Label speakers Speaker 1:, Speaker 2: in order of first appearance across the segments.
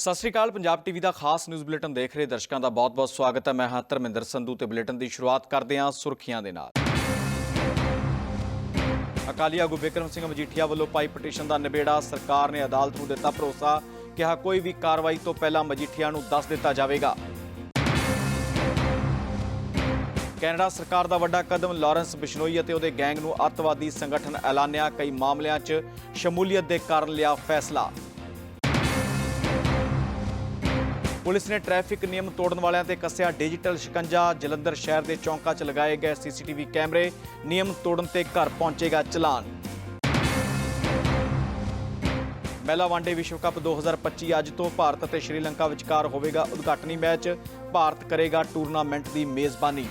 Speaker 1: ਸਤਿ ਸ਼੍ਰੀ ਅਕਾਲ, ਪੰਜਾਬ ਟੀਵੀ ਦਾ ਖਾਸ news bulletin ਦੇਖ ਰਹੇ ਦਰਸ਼ਕਾਂ ਦਾ ਬਹੁਤ-ਬਹੁਤ ਸਵਾਗਤ ਹੈ। ਮੈਂ ਹਾਂ ਧਰਮਿੰਦਰ ਸੰਧੂ ਤੇ ਬੁਲੇਟਿਨ ਦੀ ਸ਼ੁਰੂਆਤ ਕਰਦੇ ਹਾਂ ਸੁਰਖੀਆਂ ਦੇ ਨਾਲ। ਅਕਾਲੀ ਆਗੂ ਬਿਕਰਮ ਸਿੰਘ ਮਜੀਠੀਆ ਵੱਲੋਂ ਪਾਈ ਪਟੀਸ਼ਨ ਦਾ ਨਿਬੇੜਾ, ਸਰਕਾਰ ਨੇ ਅਦਾਲਤ ਨੂੰ ਦਿੱਤਾ ਭਰੋਸਾ, ਕਿਹਾ ਕੋਈ ਵੀ ਕਾਰਵਾਈ ਤੋਂ ਪਹਿਲਾਂ ਮਜੀਠੀਆ ਨੂੰ ਦੱਸ ਦਿੱਤਾ ਜਾਵੇਗਾ। ਕੈਨੇਡਾ ਸਰਕਾਰ ਦਾ ਵੱਡਾ ਕਦਮ, ਲਾਰੈਂਸ ਬਿਸ਼ਨੋਈ ਅਤੇ ਉਹਦੇ ਗੈਂਗ ਨੂੰ ਅੱਤਵਾਦੀ ਸੰਗਠਨ ਐਲਾਨਿਆ। ਕਈ ਮਾਮਲਿਆਂ 'ਚ ਸ਼ਮੂਲੀਅਤ ਦੇ ਕਾਰਨ ਲਿਆ ਫੈਸਲਾ। ਪੁਲਿਸ ਨੇ ਟ੍ਰੈਫਿਕ ਨਿਯਮ ਤੋੜਨ ਵਾਲਿਆਂ ਤੇ ਕੱਸਿਆ ਡਿਜੀਟਲ ਸ਼ਿਕੰਜਾ। ਜਲੰਧਰ ਸ਼ਹਿਰ ਦੇ ਚੌਂਕਾਂ 'ਚ ਲਗਾਏ ਗਏ ਸੀਸੀਟੀਵੀ ਕੈਮਰੇ। ਨਿਯਮ ਤੋੜਨ ਤੇ ਘਰ ਪਹੁੰਚੇਗਾ ਚਲਾਨ। ਮਹਿਲਾ ਵਾਂਡੇ ਵਿਸ਼ਵ ਕੱਪ 2025 ਅੱਜ ਤੋਂ ਭਾਰਤ ਅਤੇ ਸ਼੍ਰੀਲੰਕਾ ਵਿਚਕਾਰ ਹੋਵੇਗਾ ਉਦਘਾਟਨੀ ਮੈਚ। ਭਾਰਤ ਕਰੇਗਾ ਟੂਰਨਾਮੈਂਟ ਦੀ ਮੇਜ਼ਬਾਨੀ।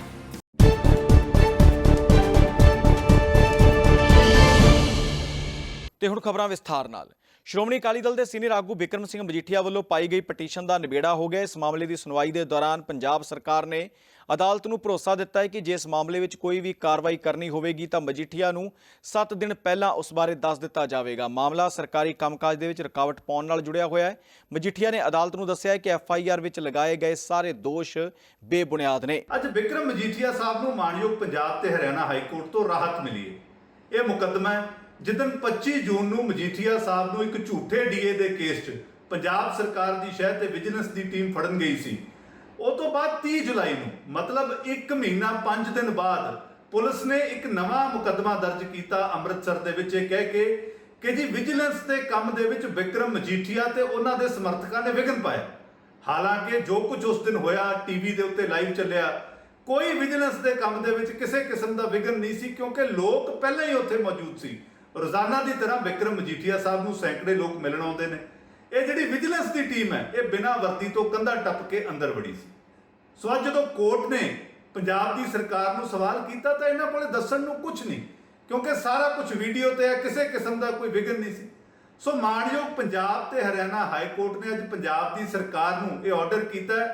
Speaker 1: ਤੇ ਹੁਣ ਖਬਰਾਂ ਵਿਸਥਾਰ ਨਾਲ। ਸ਼੍ਰੋਮਣੀ ਅਕਾਲੀ ਦਲ ਦੇ ਸੀਨੀਅਰ ਆਗੂ ਬਿਕਰਮ ਸਿੰਘ ਮਜੀਠੀਆ ਵੱਲੋਂ ਪਾਈ ਗਈ ਪਟੀਸ਼ਨ ਦਾ ਨਿਬੇੜਾ ਹੋ ਗਿਆ। ਇਸ ਮਾਮਲੇ ਦੀ ਸੁਣਵਾਈ ਦੇ ਦੌਰਾਨ ਪੰਜਾਬ ਸਰਕਾਰ ਨੇ ਅਦਾਲਤ ਨੂੰ ਭਰੋਸਾ ਦਿੱਤਾ ਹੈ ਕਿ ਜੇ ਇਸ ਮਾਮਲੇ ਵਿੱਚ ਕੋਈ ਵੀ ਕਾਰਵਾਈ ਕਰਨੀ ਹੋਵੇਗੀ ਤਾਂ ਮਜੀਠੀਆ ਨੂੰ 7 ਦਿਨ ਪਹਿਲਾਂ ਉਸ ਬਾਰੇ ਦੱਸ ਦਿੱਤਾ ਜਾਵੇਗਾ। ਮਾਮਲਾ ਸਰਕਾਰੀ ਕੰਮਕਾਜ ਦੇ ਵਿੱਚ ਰੁਕਾਵਟ ਪਾਉਣ ਨਾਲ ਜੁੜਿਆ ਹੋਇਆ ਹੈ। ਮਜੀਠੀਆ ਨੇ ਅਦਾਲਤ ਨੂੰ ਦੱਸਿਆ ਹੈ ਕਿ ਐਫ ਆਈ ਆਰ ਵਿੱਚ ਲਗਾਏ ਗਏ ਸਾਰੇ ਦੋਸ਼ ਬੇਬੁਨਿਆਦ ਨੇ।
Speaker 2: ਅੱਜ ਵਿਕਰਮ ਮਜੀਠੀਆ ਸਾਹਿਬ ਨੂੰ ਮਾਨਯੋਗ ਪੰਜਾਬ ਤੇ ਹਰਿਆਣਾ ਹਾਈ ਕੋਰਟ ਤੋਂ ਰਾਹਤ ਮਿਲੀ ਹੈ। ਇਹ ਮੁਕੱਦਮਾ ਹੈ। ਜਿੱਦਨ 25 ਜੂਨ ਨੂੰ ਮਜੀਠੀਆ ਸਾਹਿਬ ਨੂੰ ਇੱਕ ਝੂਠੇ ਡੀਏ ਦੇ ਕੇਸ 'ਚ ਪੰਜਾਬ ਸਰਕਾਰ ਦੀ ਸ਼ਹਿਰ ਤੇ ਵਿਜੀਲੈਂਸ ਦੀ ਟੀਮ ਫੜਨ ਗਈ ਸੀ। ਉਹ ਤੋਂ ਬਾਅਦ 30 ਜੁਲਾਈ ਨੂੰ, ਮਤਲਬ 1 ਮਹੀਨਾ 5 ਦਿਨ ਬਾਅਦ, ਪੁਲਿਸ ਨੇ ਇੱਕ ਨਵਾਂ ਮੁਕੱਦਮਾ ਦਰਜ ਕੀਤਾ ਅੰਮ੍ਰਿਤਸਰ ਦੇ ਵਿੱਚ। ਇਹ ਕਹਿ ਕੇ ਕਿ ਜੀ ਵਿਜੀਲੈਂਸ ਦੇ ਕੰਮ ਦੇ ਵਿੱਚ ਵਿਕਰਮ ਮਜੀਠੀਆ ਤੇ ਉਹਨਾਂ ਦੇ ਸਮਰਥਕਾਂ ਨੇ ਵਿਘਨ ਪਾਇਆ। ਹਾਲਾਂਕਿ ਜੋ ਕੁਝ ਉਸ ਦਿਨ ਹੋਇਆ ਟੀਵੀ ਦੇ ਉੱਤੇ ਲਾਈਵ ਚੱਲਿਆ, ਕੋਈ ਵਿਜੀਲੈਂਸ ਦੇ ਕੰਮ ਦੇ ਵਿੱਚ ਕਿਸੇ ਕਿਸਮ ਦਾ ਵਿਘਨ ਨਹੀਂ ਸੀ, ਕਿਉਂਕਿ ਲੋਕ ਪਹਿਲਾਂ ਹੀ ਉੱਥੇ ਮੌਜੂਦ ਸੀ। ਰੋਜ਼ਾਨਾ ਦੀ ਤਰ੍ਹਾਂ ਵਿਕਰਮ ਮਜੀਠੀਆ ਸਾਹਿਬ ਨੂੰ ਸੈਂਕੜੇ ਲੋਕ ਮਿਲਣ ਆਉਂਦੇ ਨੇ। ਇਹ ਜਿਹੜੀ ਵਿਜੀਲੈਂਸ ਦੀ ਟੀਮ ਹੈ, ਇਹ ਬਿਨਾਂ ਵਰਦੀ ਤੋਂ ਕੰਧਾ ਟੱਪ ਕੇ ਅੰਦਰ ਵੜੀ ਸੀ। ਸੋ ਅੱਜ ਜਦੋਂ ਕੋਰਟ ਨੇ ਪੰਜਾਬ ਦੀ ਸਰਕਾਰ ਨੂੰ ਸਵਾਲ ਕੀਤਾ ਤਾਂ ਇਹਨਾਂ ਕੋਲੇ ਦੱਸਣ ਨੂੰ ਕੁਝ ਨਹੀਂ, ਕਿਉਂਕਿ ਸਾਰਾ ਕੁਝ ਵੀਡੀਓ ਤੇ ਹੈ, ਕਿਸੇ ਕਿਸਮ ਦਾ ਕੋਈ ਵਿਘਨ ਨਹੀਂ ਸੀ। ਸੋ ਮਾਣਯੋਗ ਪੰਜਾਬ ਤੇ ਹਰਿਆਣਾ ਹਾਈ ਕੋਰਟ ਨੇ ਅੱਜ ਪੰਜਾਬ ਦੀ ਸਰਕਾਰ ਨੂੰ ਇਹ ਆਰਡਰ ਕੀਤਾ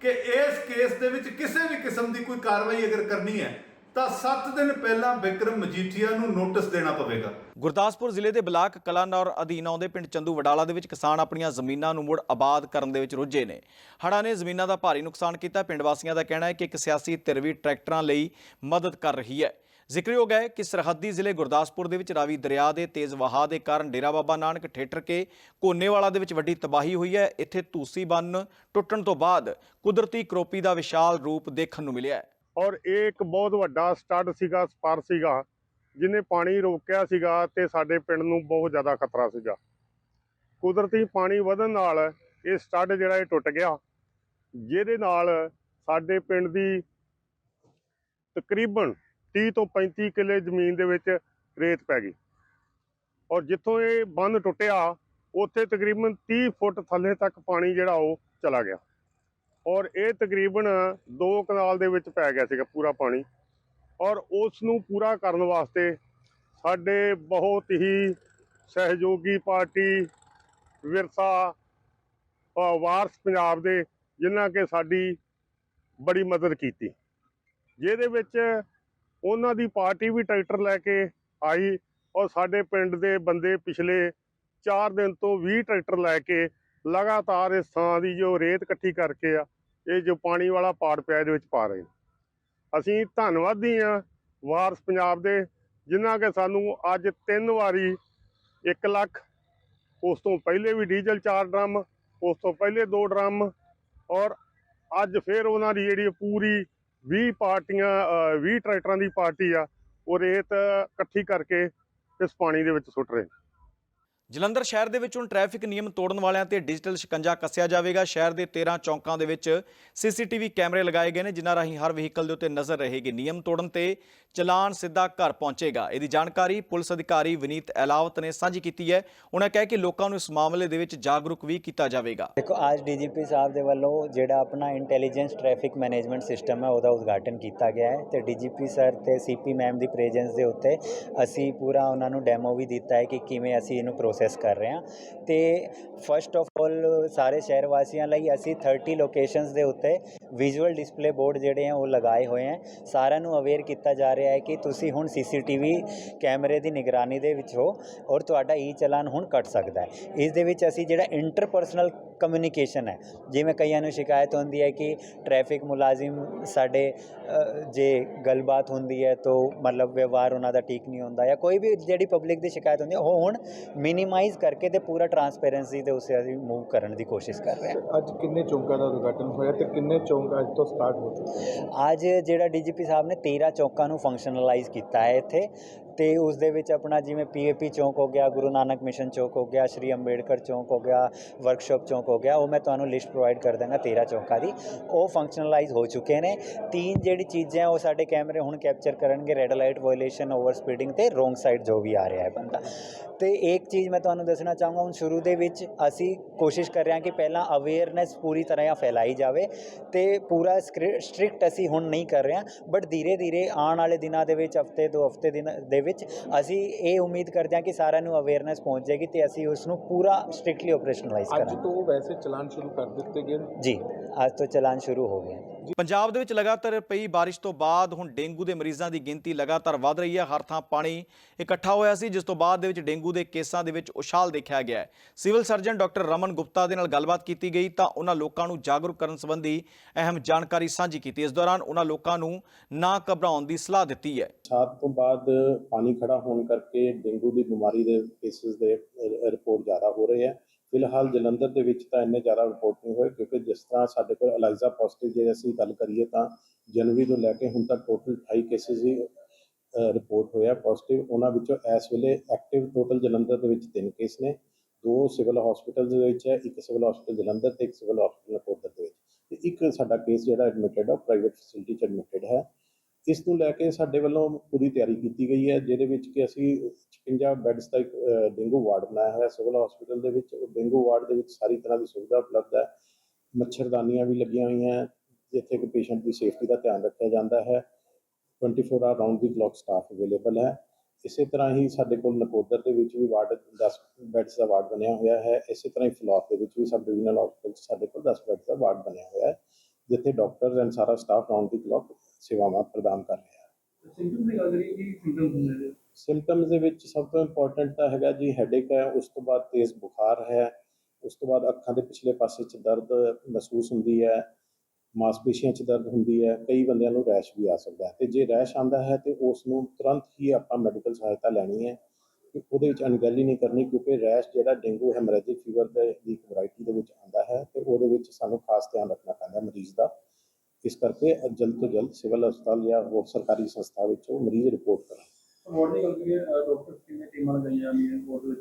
Speaker 2: ਕਿ ਇਸ ਕੇਸ ਦੇ ਵਿੱਚ ਕਿਸੇ ਵੀ ਕਿਸਮ ਦੀ ਕੋਈ ਕਾਰਵਾਈ ਅਗਰ ਕਰਨੀ ਹੈ ਤਾਂ 7 ਦਿਨ ਪਹਿਲਾਂ ਵਿਕਰਮ ਮਜੀਠੀਆ ਨੂੰ ਨੋਟਿਸ ਦੇਣਾ ਪਵੇਗਾ।
Speaker 1: ਗੁਰਦਾਸਪੁਰ ਜ਼ਿਲ੍ਹੇ ਦੇ ਬਲਾਕ ਕਲਾਨੌਰ ਅਧੀਨ ਆਉਂਦੇ ਪਿੰਡ ਚੰਦੂ ਵਡਾਲਾ ਦੇ ਵਿੱਚ ਕਿਸਾਨ ਆਪਣੀਆਂ ਜ਼ਮੀਨਾਂ ਨੂੰ ਮੁੜ ਆਬਾਦ ਕਰਨ ਦੇ ਵਿੱਚ ਰੁੱਝੇ ਨੇ। ਹੜ੍ਹਾਂ ਨੇ ਜ਼ਮੀਨਾਂ ਦਾ ਭਾਰੀ ਨੁਕਸਾਨ ਕੀਤਾ। ਪਿੰਡ ਵਾਸੀਆਂ ਦਾ ਕਹਿਣਾ ਹੈ ਕਿ ਇੱਕ ਸਿਆਸੀ ਧਿਰ ਟਰੈਕਟਰਾਂ ਲਈ ਮਦਦ ਕਰ ਰਹੀ ਹੈ। ਜ਼ਿਕਰਯੋਗ ਹੈ ਕਿ ਸਰਹੱਦੀ ਜ਼ਿਲ੍ਹੇ ਗੁਰਦਾਸਪੁਰ ਦੇ ਵਿੱਚ ਰਾਵੀ ਦਰਿਆ ਦੇ ਤੇਜ਼ ਵਹਾਅ ਦੇ ਕਾਰਨ ਡੇਰਾ ਬਾਬਾ ਨਾਨਕ ਠੇਠਰ ਕੇ ਕੋਨੇਵਾਲਾ ਦੇ ਵਿੱਚ ਵੱਡੀ ਤਬਾਹੀ ਹੋਈ ਹੈ। ਇੱਥੇ ਧੂਸੀ ਬੰਨ ਟੁੱਟਣ ਤੋਂ ਬਾਅਦ ਕੁਦਰਤੀ ਕਰੋਪੀ ਦਾ ਵਿਸ਼ਾਲ ਰੂਪ ਦੇਖਣ ਨੂੰ ਮਿਲਿਆ ਹੈ।
Speaker 3: ਔਰ ਇਹ ਇੱਕ ਬਹੁਤ ਵੱਡਾ ਸਟੱਡ ਸੀਗਾ, ਸਪਰ ਸੀਗਾ, ਜਿਹਨੇ ਪਾਣੀ ਰੋਕਿਆ ਸੀਗਾ ਤੇ ਸਾਡੇ ਪਿੰਡ ਨੂੰ ਬਹੁਤ ਜ਼ਿਆਦਾ ਖਤਰਾ ਸੀਗਾ। ਕੁਦਰਤੀ ਪਾਣੀ ਵਧਣ ਨਾਲ ਇਹ ਸਟੱਡ ਜਿਹੜਾ ਇਹ ਟੁੱਟ ਗਿਆ, ਜਿਹਦੇ ਨਾਲ ਸਾਡੇ ਪਿੰਡ ਦੀ ਤਕਰੀਬਨ 30 ਤੋਂ 35 ਕਿੱਲੇ ਜ਼ਮੀਨ ਦੇ ਵਿੱਚ ਰੇਤ ਪੈ ਗਈ। ਔਰ ਜਿੱਥੋਂ ਇਹ ਬੰਨ ਟੁੱਟਿਆ, ਉੱਥੇ ਤਕਰੀਬਨ 30 ਫੁੱਟ ਥੱਲੇ ਤੱਕ ਪਾਣੀ ਜਿਹੜਾ ਉਹ ਚਲਾ ਗਿਆ। ਔਰ ਇਹ ਤਕਰੀਬਨ 2 ਕਨਾਲ ਦੇ ਵਿੱਚ ਪੈ ਗਿਆ ਸੀਗਾ ਪੂਰਾ ਪਾਣੀ। ਔਰ ਉਸ ਨੂੰ ਪੂਰਾ ਕਰਨ ਵਾਸਤੇ ਸਾਡੇ ਬਹੁਤ ਹੀ ਸਹਿਯੋਗੀ ਪਾਰਟੀ ਵਿਰਸਾ ਵਾਰਸ ਪੰਜਾਬ ਦੇ ਜਿਨ੍ਹਾਂ ਕਿ ਸਾਡੀ ਬੜੀ ਮਦਦ ਕੀਤੀ। ਜਿਹਦੇ ਵਿੱਚ ਉਹਨਾਂ ਦੀ ਪਾਰਟੀ ਵੀ ਟਰੈਕਟਰ ਲੈ ਕੇ ਆਈ ਔਰ ਸਾਡੇ ਪਿੰਡ ਦੇ ਬੰਦੇ ਪਿਛਲੇ 4 ਦਿਨ ਤੋਂ 20 ਟਰੈਕਟਰ ਲੈ ਕੇ ਲਗਾਤਾਰ ਇਸ ਥਾਂ ਦੀ ਜੋ ਰੇਤ ਇਕੱਠੀ ਕਰਕੇ ਆ ਇਹ ਜੋ ਪਾਣੀ ਵਾਲਾ ਪਾੜ ਪਿਆ ਇਹਦੇ ਵਿੱਚ ਪਾ ਰਹੇ ਨੇ। ਅਸੀਂ ਧੰਨਵਾਦੀ ਆ ਵਾਰਸ ਪੰਜਾਬ ਦੇ ਜਿਨ੍ਹਾਂ ਕਿ ਸਾਨੂੰ ਅੱਜ ਤਿੰਨ ਵਾਰੀ 1 ਲੱਖ ਉਸ ਤੋਂ ਪਹਿਲੇ ਵੀ ਡੀਜ਼ਲ ਚਾਰ ਡਰਮ ਉਸ ਤੋਂ ਪਹਿਲੇ ਦੋ ਡਰਮ ਔਰ ਅੱਜ ਫਿਰ ਉਹਨਾਂ ਦੀ ਜਿਹੜੀ ਪੂਰੀ 20 ਪਾਰਟੀਆਂ ਅ, 20 ਟਰੈਕਟਰਾਂ ਦੀ ਪਾਰਟੀ ਆ ਉਹ ਰੇਤ ਇਕੱਠੀ ਕਰਕੇ ਇਸ ਪਾਣੀ ਦੇ ਵਿੱਚ ਸੁੱਟ ਰਹੇ ਨੇ।
Speaker 1: ਜਲੰਧਰ ਸ਼ਹਿਰ ਦੇ ਵਿੱਚ ਹੁਣ ਟ੍ਰੈਫਿਕ ਨਿਯਮ ਤੋੜਨ ਵਾਲਿਆਂ ਤੇ ਡਿਜੀਟਲ ਸ਼ਿਕੰਜਾ ਕੱਸਿਆ ਜਾਵੇਗਾ। ਸ਼ਹਿਰ ਦੇ 13 ਚੌਂਕਾਂ ਦੇ ਵਿੱਚ ਸੀਸੀਟੀਵੀ ਕੈਮਰੇ ਲਗਾਏ ਗਏ ਨੇ, ਜਿਨ੍ਹਾਂ ਰਾਹੀਂ ਹਰ ਵਹੀਕਲ ਦੇ ਉੱਤੇ ਨਜ਼ਰ ਰਹੇਗੀ ਨਿਯਮ ਤੋੜਨ ਤੇ ਚਲਾਨ ਸਿੱਧਾ ਘਰ ਪਹੁੰਚੇਗਾ। ਇਹਦੀ ਜਾਣਕਾਰੀ ਪੁਲਿਸ ਅਧਿਕਾਰੀ ਵਿਨੀਤ ਐਲਾਵਤ ਨੇ ਸਾਂਝੀ ਕੀਤੀ ਹੈ। ਉਹਨਾਂ ਕਿਹਾ ਕਿ ਲੋਕਾਂ ਨੂੰ ਇਸ ਮਾਮਲੇ ਦੇ ਵਿੱਚ ਜਾਗਰੂਕ ਵੀ ਕੀਤਾ ਜਾਵੇਗਾ।
Speaker 4: ਦੇਖੋ, ਅੱਜ ਡੀਜੀਪੀ ਸਾਹਿਬ ਦੇ ਵੱਲੋਂ ਜਿਹੜਾ ਆਪਣਾ ਇੰਟੈਲੀਜੈਂਸ ਟ੍ਰੈਫਿਕ ਮੈਨੇਜਮੈਂਟ ਸਿਸਟਮ ਹੈ, ਉਹਦਾ ਉਦਘਾਟਨ ਕੀਤਾ ਗਿਆ ਹੈ ਤੇ ਡੀਜੀਪੀ ਸਰ ਤੇ ਸੀਪੀ ਮੈਮ ਦੀ ਪ੍ਰੈਜ਼ੈਂਸ ਦੇ ਉੱਤੇ ਅਸੀਂ ਪੂਰਾ ਉਹਨਾਂ ਨੂੰ ਡੈਮੋ ਵੀ ਦਿੱਤਾ ਹੈ ਕਿ ਕਿਵੇਂ ਅਸੀਂ ਇਹਨੂੰ ਪ੍ਰੋਸੈਸ ਪ੍ਰੋਸੈਸ ਕਰ ਰਹੇ ਹਾਂ। ਤੇ ਫਸਟ ਆਫ ਆਲ ਸਾਰੇ ਸ਼ਹਿਰ ਵਾਸੀਆਂ ਲਈ ਅਸੀਂ 30 ਲੋਕੇਸ਼ਨਸ ਦੇ ਉੱਤੇ ਵਿਜ਼ੂਅਲ ਡਿਸਪਲੇ ਬੋਰਡ ਜਿਹੜੇ ਆ, ਉਹ ਲਗਾਏ ਹੋਏ ਹੈ ਸਾਰਿਆਂ ਨੂੰ ਅਵੇਅਰ ਕੀਤਾ ਜਾ ਰਿਹਾ ਹੈ ਕਿ ਤੁਸੀਂ ਹੁਣ ਸੀਸੀਟੀਵੀ ਕੈਮਰੇ ਦੀ ਨਿਗਰਾਨੀ ਦੇ ਵਿੱਚ ਹੋ ਔਰ ਤੁਹਾਡਾ ਈ ਚਲਾਨ ਹੁਣ ਕੱਟ ਸਕਦਾ ਹੈ। ਇਸ ਦੇ ਵਿੱਚ ਅਸੀਂ ਜਿਹੜਾ ਇੰਟਰਪਰਸਨਲ ਕਮਿਊਨੀਕੇਸ਼ਨ ਹੈ। ਜਿਵੇਂ ਕਈਆਂ ਨੂੰ ਸ਼ਿਕਾਇਤ ਹੁੰਦੀ ਹੈ ਕਿ ਟ੍ਰੈਫਿਕ ਮੁਲਾਜ਼ਮ ਸਾਡੇ ਜੇ ਗੱਲਬਾਤ ਹੁੰਦੀ ਹੈ ਤਾਂ ਮਤਲਬ ਵਿਵਹਾਰ ਉਹਨਾਂ ਦਾ ਠੀਕ ਨਹੀਂ ਹੁੰਦਾ ਜਾਂ ਕੋਈ ਵੀ ਜਿਹੜੀ ਪਬਲਿਕ ਦੀ ਸ਼ਿਕਾਇਤ ਹੁੰਦੀ ਹੈ ਉਹ ਹੁਣ ਮਿਨੀਮਾਈਜ਼ ਕਰਕੇ ਤੇ ਪੂਰਾ ਟਰਾਂਸਪੇਰੈਂਸੀ ਦੇ ਉਸੇ ਅਸੀਂ ਮੂਵ ਕਰਨ ਦੀ ਕੋਸ਼ਿਸ਼ ਕਰ ਰਹੇ ਹਾਂ।
Speaker 5: ਅੱਜ ਕਿੰਨੇ ਚੌਂਕਾਂ ਦਾ ਉਦਘਾਟਨ ਹੋਇਆ ਤੇ ਕਿੰਨੇ ਚੌਂਕ ਅੱਜ ਤੋਂ ਸਟਾਰਟ ਹੋ ਚੁੱਕੇ
Speaker 4: ਅੱਜ ਜਿਹੜਾ ਡੀਜੀਪੀ ਸਾਹਿਬ ਨੇ 13 ਚੌਕਾਂ ਨੂੰ ਫੰਕਸ਼ਨਲਾਈਜ਼ ਕੀਤਾ ਹੈ ਇੱਥੇ। ਤੇ ਉਸ ਦੇ ਵਿੱਚ ਆਪਣਾ ਜਿਵੇਂ ਪੀਏਪੀ ਚੌਂਕ ਹੋ ਗਿਆ, ਗੁਰੂ ਨਾਨਕ ਮਿਸ਼ਨ ਚੌਂਕ ਹੋ ਗਿਆ, ਸ਼੍ਰੀ ਅੰਬੇਡਕਰ ਚੌਂਕ ਹੋ ਗਿਆ ਵਰਕਸ਼ਾਪ ਚੌਂਕ ਹੋ ਗਿਆ, ਉਹ ਮੈਂ ਤੁਹਾਨੂੰ ਲਿਸਟ ਪ੍ਰੋਵਾਈਡ ਕਰ ਦਾਂਗਾ 13 ਚੌਂਕਾਂ ਦੀ। ਉਹ ਫੰਕਸ਼ਨਲਾਈਜ਼ ਹੋ ਚੁੱਕੇ ਨੇ। ਤੀਨ ਜਿਹੜੀ ਚੀਜ਼ਾਂ ਉਹ ਸਾਡੇ ਕੈਮਰੇ ਹੁਣ ਕੈਪਚਰ ਕਰਨਗੇ red light violation over speeding ਤੇ ਰੋਂਗ ਸਾਈਡ ਜੋ ਵੀ ਆ ਰਿਹਾ ਹੈ ਬੰਦਾ। ਤੇ ਇੱਕ ਚੀਜ਼ ਮੈਂ ਤੁਹਾਨੂੰ ਦੱਸਣਾ ਚਾਹਾਂਗਾ, ਹੁਣ ਸ਼ੁਰੂ ਦੇ ਵਿੱਚ ਅਸੀਂ ਕੋਸ਼ਿਸ਼ ਕਰ ਰਹੇ ਹਾਂ ਕਿ ਪਹਿਲਾਂ ਅਵੇਅਰਨੈਸ ਪੂਰੀ ਤਰ੍ਹਾਂ ਫੈਲਾਈ ਜਾਵੇ ਤੇ ਪੂਰਾ ਸਟ੍ਰਿਕਟ ਅਸੀਂ ਹੁਣ ਨਹੀਂ ਕਰ ਰਹੇ ਹਾਂ ਬਟ ਧੀਰੇ ਧੀਰੇ ਆਉਣ ਵਾਲੇ ਦਿਨਾਂ ਦੇ ਵਿੱਚ, ਹਫ਼ਤੇ ਦੋ ਹਫ਼ਤੇ ਦਿਨ ਦੇ ਵਿੱਚ ਅਸੀਂ ਇਹ ਉਮੀਦ ਕਰਦੇ ਹਾਂ ਕਿ ਸਾਰਿਆਂ ਨੂੰ ਅਵੇਅਰਨੈਸ ਪਹੁੰਚ ਜਾਏਗੀ ਤੇ ਅਸੀਂ ਉਸ ਨੂੰ ਪੂਰਾ ਸਟ੍ਰਿਕਟਲੀ ਆਪਰੇਸ਼ਨਲਾਈਜ਼
Speaker 5: ਅੱਜ
Speaker 4: ਕਰਾਂਗੇ
Speaker 5: ਤੋਂ ਵੈਸੇ ਚਲਾਨ ਸ਼ੁਰੂ ਕਰ ਦਿੱਤੇ ਗਏ।
Speaker 4: ਜੀ ਅੱਜ ਤੋਂ ਚਲਾਨ ਸ਼ੁਰੂ ਹੋ ਗਏ।
Speaker 1: ਪੰਜਾਬ ਦੇ ਵਿੱਚ ਲਗਾਤਾਰ ਪਈ ਬਾਰਿਸ਼ ਤੋਂ ਬਾਅਦ ਹੁਣ ਡੇਂਗੂ ਦੇ ਮਰੀਜ਼ਾਂ ਦੀ ਗਿਣਤੀ ਲਗਾਤਾਰ ਵਧ ਰਹੀ ਹੈ। ਹਰ ਥਾਂ ਪਾਣੀ ਇਕੱਠਾ ਹੋਇਆ ਸੀ, ਜਿਸ ਤੋਂ ਬਾਅਦ ਦੇ ਵਿੱਚ ਡੇਂਗੂ ਦੇ ਕੇਸਾਂ ਦੇ ਵਿੱਚ ਉਛਾਲ ਦੇਖਿਆ ਗਿਆ ਹੈ। Civil surgeon doctor Raman Gupta ਦੇ ਨਾਲ ਗੱਲਬਾਤ ਕੀਤੀ ਗਈ ਤਾਂ ਉਹਨਾਂ ਲੋਕਾਂ ਨੂੰ ਜਾਗਰੂਕ ਕਰਨ ਸੰਬੰਧੀ ਅਹਿਮ ਜਾਣਕਾਰੀ ਸਾਂਝੀ ਕੀਤੀ। ਇਸ ਦੌਰਾਨ ਉਹਨਾਂ ਲੋਕਾਂ ਨੂੰ ਨਾ ਘਬਰਾਉਣ ਦੀ ਸਲਾਹ ਦਿੱਤੀ ਹੈ।
Speaker 6: ਬਰਸਾਤ ਤੋਂ ਬਾਅਦ ਪਾਣੀ ਖੜਾ ਹੋਣ ਕਰਕੇ ਡੇਂਗੂ ਦੀ ਬਿਮਾਰੀ ਦੇ ਕੇਸਿਸ ਦੇ ਰਿਪੋਰਟ ਜ਼ਿਆਦਾ ਹੋ ਰਹੇ ਹੈ। ਫਿਲਹਾਲ ਜਲੰਧਰ ਦੇ ਵਿੱਚ ਤਾਂ ਇੰਨੇ ਜ਼ਿਆਦਾ ਰਿਪੋਰਟ ਨਹੀਂ ਹੋਏ, ਕਿਉਂਕਿ ਜਿਸ ਤਰ੍ਹਾਂ ਸਾਡੇ ਕੋਲ ਅਲਾਈਜ਼ਾ ਪੋਜ਼ਿਟਿਵ ਜੇ ਅਸੀਂ ਗੱਲ ਕਰੀਏ ਤਾਂ ਜਨਵਰੀ ਤੋਂ ਲੈ ਕੇ ਹੁਣ ਤੱਕ ਟੋਟਲ 28 ਕੇਸਿਸ ਹੀ ਰਿਪੋਰਟ ਹੋਇਆ ਪੋਜ਼ਿਟਿਵ ਉਹਨਾਂ ਵਿੱਚੋਂ ਇਸ ਵੇਲੇ ਐਕਟਿਵ ਟੋਟਲ ਜਲੰਧਰ ਦੇ ਵਿੱਚ ਤਿੰਨ ਕੇਸ ਨੇ, ਦੋ ਸਿਵਲ ਹਸਪੀਟਲ ਦੇ ਵਿੱਚ ਹੈ, ਇੱਕ ਸਿਵਲ ਹਸਪੀਟਲ ਜਲੰਧਰ ਤੇ ਇੱਕ ਸਿਵਲ ਹਸਪੀਟਲ ਨਕੋਦਰ ਦੇ ਵਿੱਚ। ਤੇ ਇੱਕ ਸਾਡਾ ਕੇਸ ਜਿਹੜਾ ਐਡਮਿਟਡ ਹੈ ਪ੍ਰਾਈਵੇਟ ਫੈਸਿਲਿਟੀ ਚ ਐਡਮਿਟਡ ਹੈ। ਇਸ ਨੂੰ ਲੈ ਕੇ ਸਾਡੇ ਵੱਲੋਂ ਪੂਰੀ ਤਿਆਰੀ ਕੀਤੀ ਗਈ ਹੈ, ਜਿਹਦੇ ਵਿੱਚ ਕਿ ਅਸੀਂ 56 ਬੈੱਡਸ ਦਾ ਇੱਕ ਡੇਂਗੂ ਵਾਰਡ ਬਣਾਇਆ ਹੋਇਆ ਸਿਵਲ ਹਸਪੀਟਲ ਦੇ ਵਿੱਚ। ਡੇਂਗੂ ਵਾਰਡ ਦੇ ਵਿੱਚ ਸਾਰੀ ਤਰ੍ਹਾਂ ਦੀ ਸੁਵਿਧਾ ਉਪਲਬਧ ਹੈ। ਮੱਛਰਦਾਨੀਆਂ ਵੀ ਲੱਗੀਆਂ ਹੋਈਆਂ ਜਿੱਥੇ ਕਿ ਪੇਸ਼ੈਂਟ ਦੀ ਸੇਫਟੀ ਦਾ ਧਿਆਨ ਰੱਖਿਆ ਜਾਂਦਾ ਹੈ। 24 hour round the clock staff available ਹੈ। ਇਸੇ ਤਰ੍ਹਾਂ ਹੀ ਸਾਡੇ ਕੋਲ ਨਕੋਦਰ ਦੇ ਵਿੱਚ ਵੀ ਵਾਰਡ 10 ਬੈੱਡਸ ਦਾ ਵਾਰਡ ਬਣਿਆ ਹੋਇਆ ਹੈ। ਇਸੇ ਤਰ੍ਹਾਂ ਹੀ ਫਲੋਰ ਦੇ ਵਿੱਚ ਵੀ ਸਬ ਡਿਵੀਜ਼ਨਲ ਹਸਪੀਟਲ 'ਚ ਸਾਡੇ ਕੋਲ 10 ਬੈੱਡਸ ਦਾ ਵਾਰਡ ਬਣਿਆ ਹੋਇਆ ਹੈ, ਜਿੱਥੇ ਡਾਕਟਰਸ ਐਂਡ ਸਾਰਾ ਸਟਾਫ ਰਾਉਂਡ ਦੀ ਕਲੌਕ ਸੇਵਾਵਾਂ ਪ੍ਰਦਾਨ ਕਰ ਰਿਹਾ। ਹੈ
Speaker 7: ਸਿੰਪਟਮ ਦੀ ਗੱਲ ਕਰੀਏ ਕਿ ਸਿੰਪਟਮ ਹੁੰਦੇ ਨੇ?
Speaker 6: ਸਿੰਪਟਮਸ ਦੇ ਵਿੱਚ ਸਭ ਤੋਂ ਇੰਪੋਰਟੈਂਟ ਤਾਂ ਹੈਗਾ ਜੀ ਹੈਡੇਕ ਹੈ ਉਸ ਤੋਂ ਬਾਅਦ ਤੇਜ਼ ਬੁਖਾਰ ਹੈ ਉਸ ਤੋਂ ਬਾਅਦ ਅੱਖਾਂ ਦੇ ਪਿਛਲੇ ਪਾਸੇ 'ਚ ਦਰਦ ਮਹਿਸੂਸ ਹੁੰਦੀ ਹੈ ਮਾਸਪੇਸ਼ੀਆਂ 'ਚ ਦਰਦ ਹੁੰਦੀ ਹੈ ਕਈ ਬੰਦਿਆਂ ਨੂੰ ਰੈਸ਼ ਵੀ ਆ ਸਕਦਾ ਹੈ। ਤੇ ਜੇ ਰੈਸ਼ ਆਂਦਾ ਹੈ ਤੇ ਉਸ ਨੂੰ ਤੁਰੰਤ ਹੀ ਆਪਾਂ ਮੈਡੀਕਲ ਸਹਾਇਤਾ ਲੈਣੀ ਹੈ ਕਿ ਉਹਦੇ ਵਿੱਚ ਅਣਗਹਿਲੀ ਨਹੀਂ ਕਰਨੀ ਕਿਉਂਕਿ ਰੈਸ਼ ਜਿਹੜਾ ਡੇਂਗੂ ਹੈਮਰੇਜਿਕ ਫੀਵਰ ਦੇ ਦੀ ਇੱਕ ਵੈਰਾਈਟੀ ਦੇ ਵਿੱਚ ਆਂਦਾ ਹੈ ਤੇ ਉਹਦੇ ਵਿੱਚ ਸਾਨੂੰ ਖਾਸ ਧਿਆਨ ਰੱਖਣਾ ਪੈਂਦਾ ਮਰੀਜ਼ ਦਾ। ਇਸ ਕਰਕੇ ਜਲਦ ਤੋਂ ਜਲਦ ਸਿਵਲ ਹਸਪਤਾਲ ਜਾਂ ਹੋਰ ਸਰਕਾਰੀ ਸੰਸਥਾ ਵਿੱਚ ਉਹ ਮਰੀਜ਼ ਰਿਪੋਰਟ ਕਰਾਉਣ।
Speaker 7: ਵਾਰਡ ਦੀ ਗੱਲ ਕਰੀਏ ਡਾਕਟਰ ਕਿੰਨੇ ਟੀਮਾਂ ਲਗਾਈਆਂ ਜਾਂਦੀਆਂ ਵਾਰਡ ਵਿੱਚ?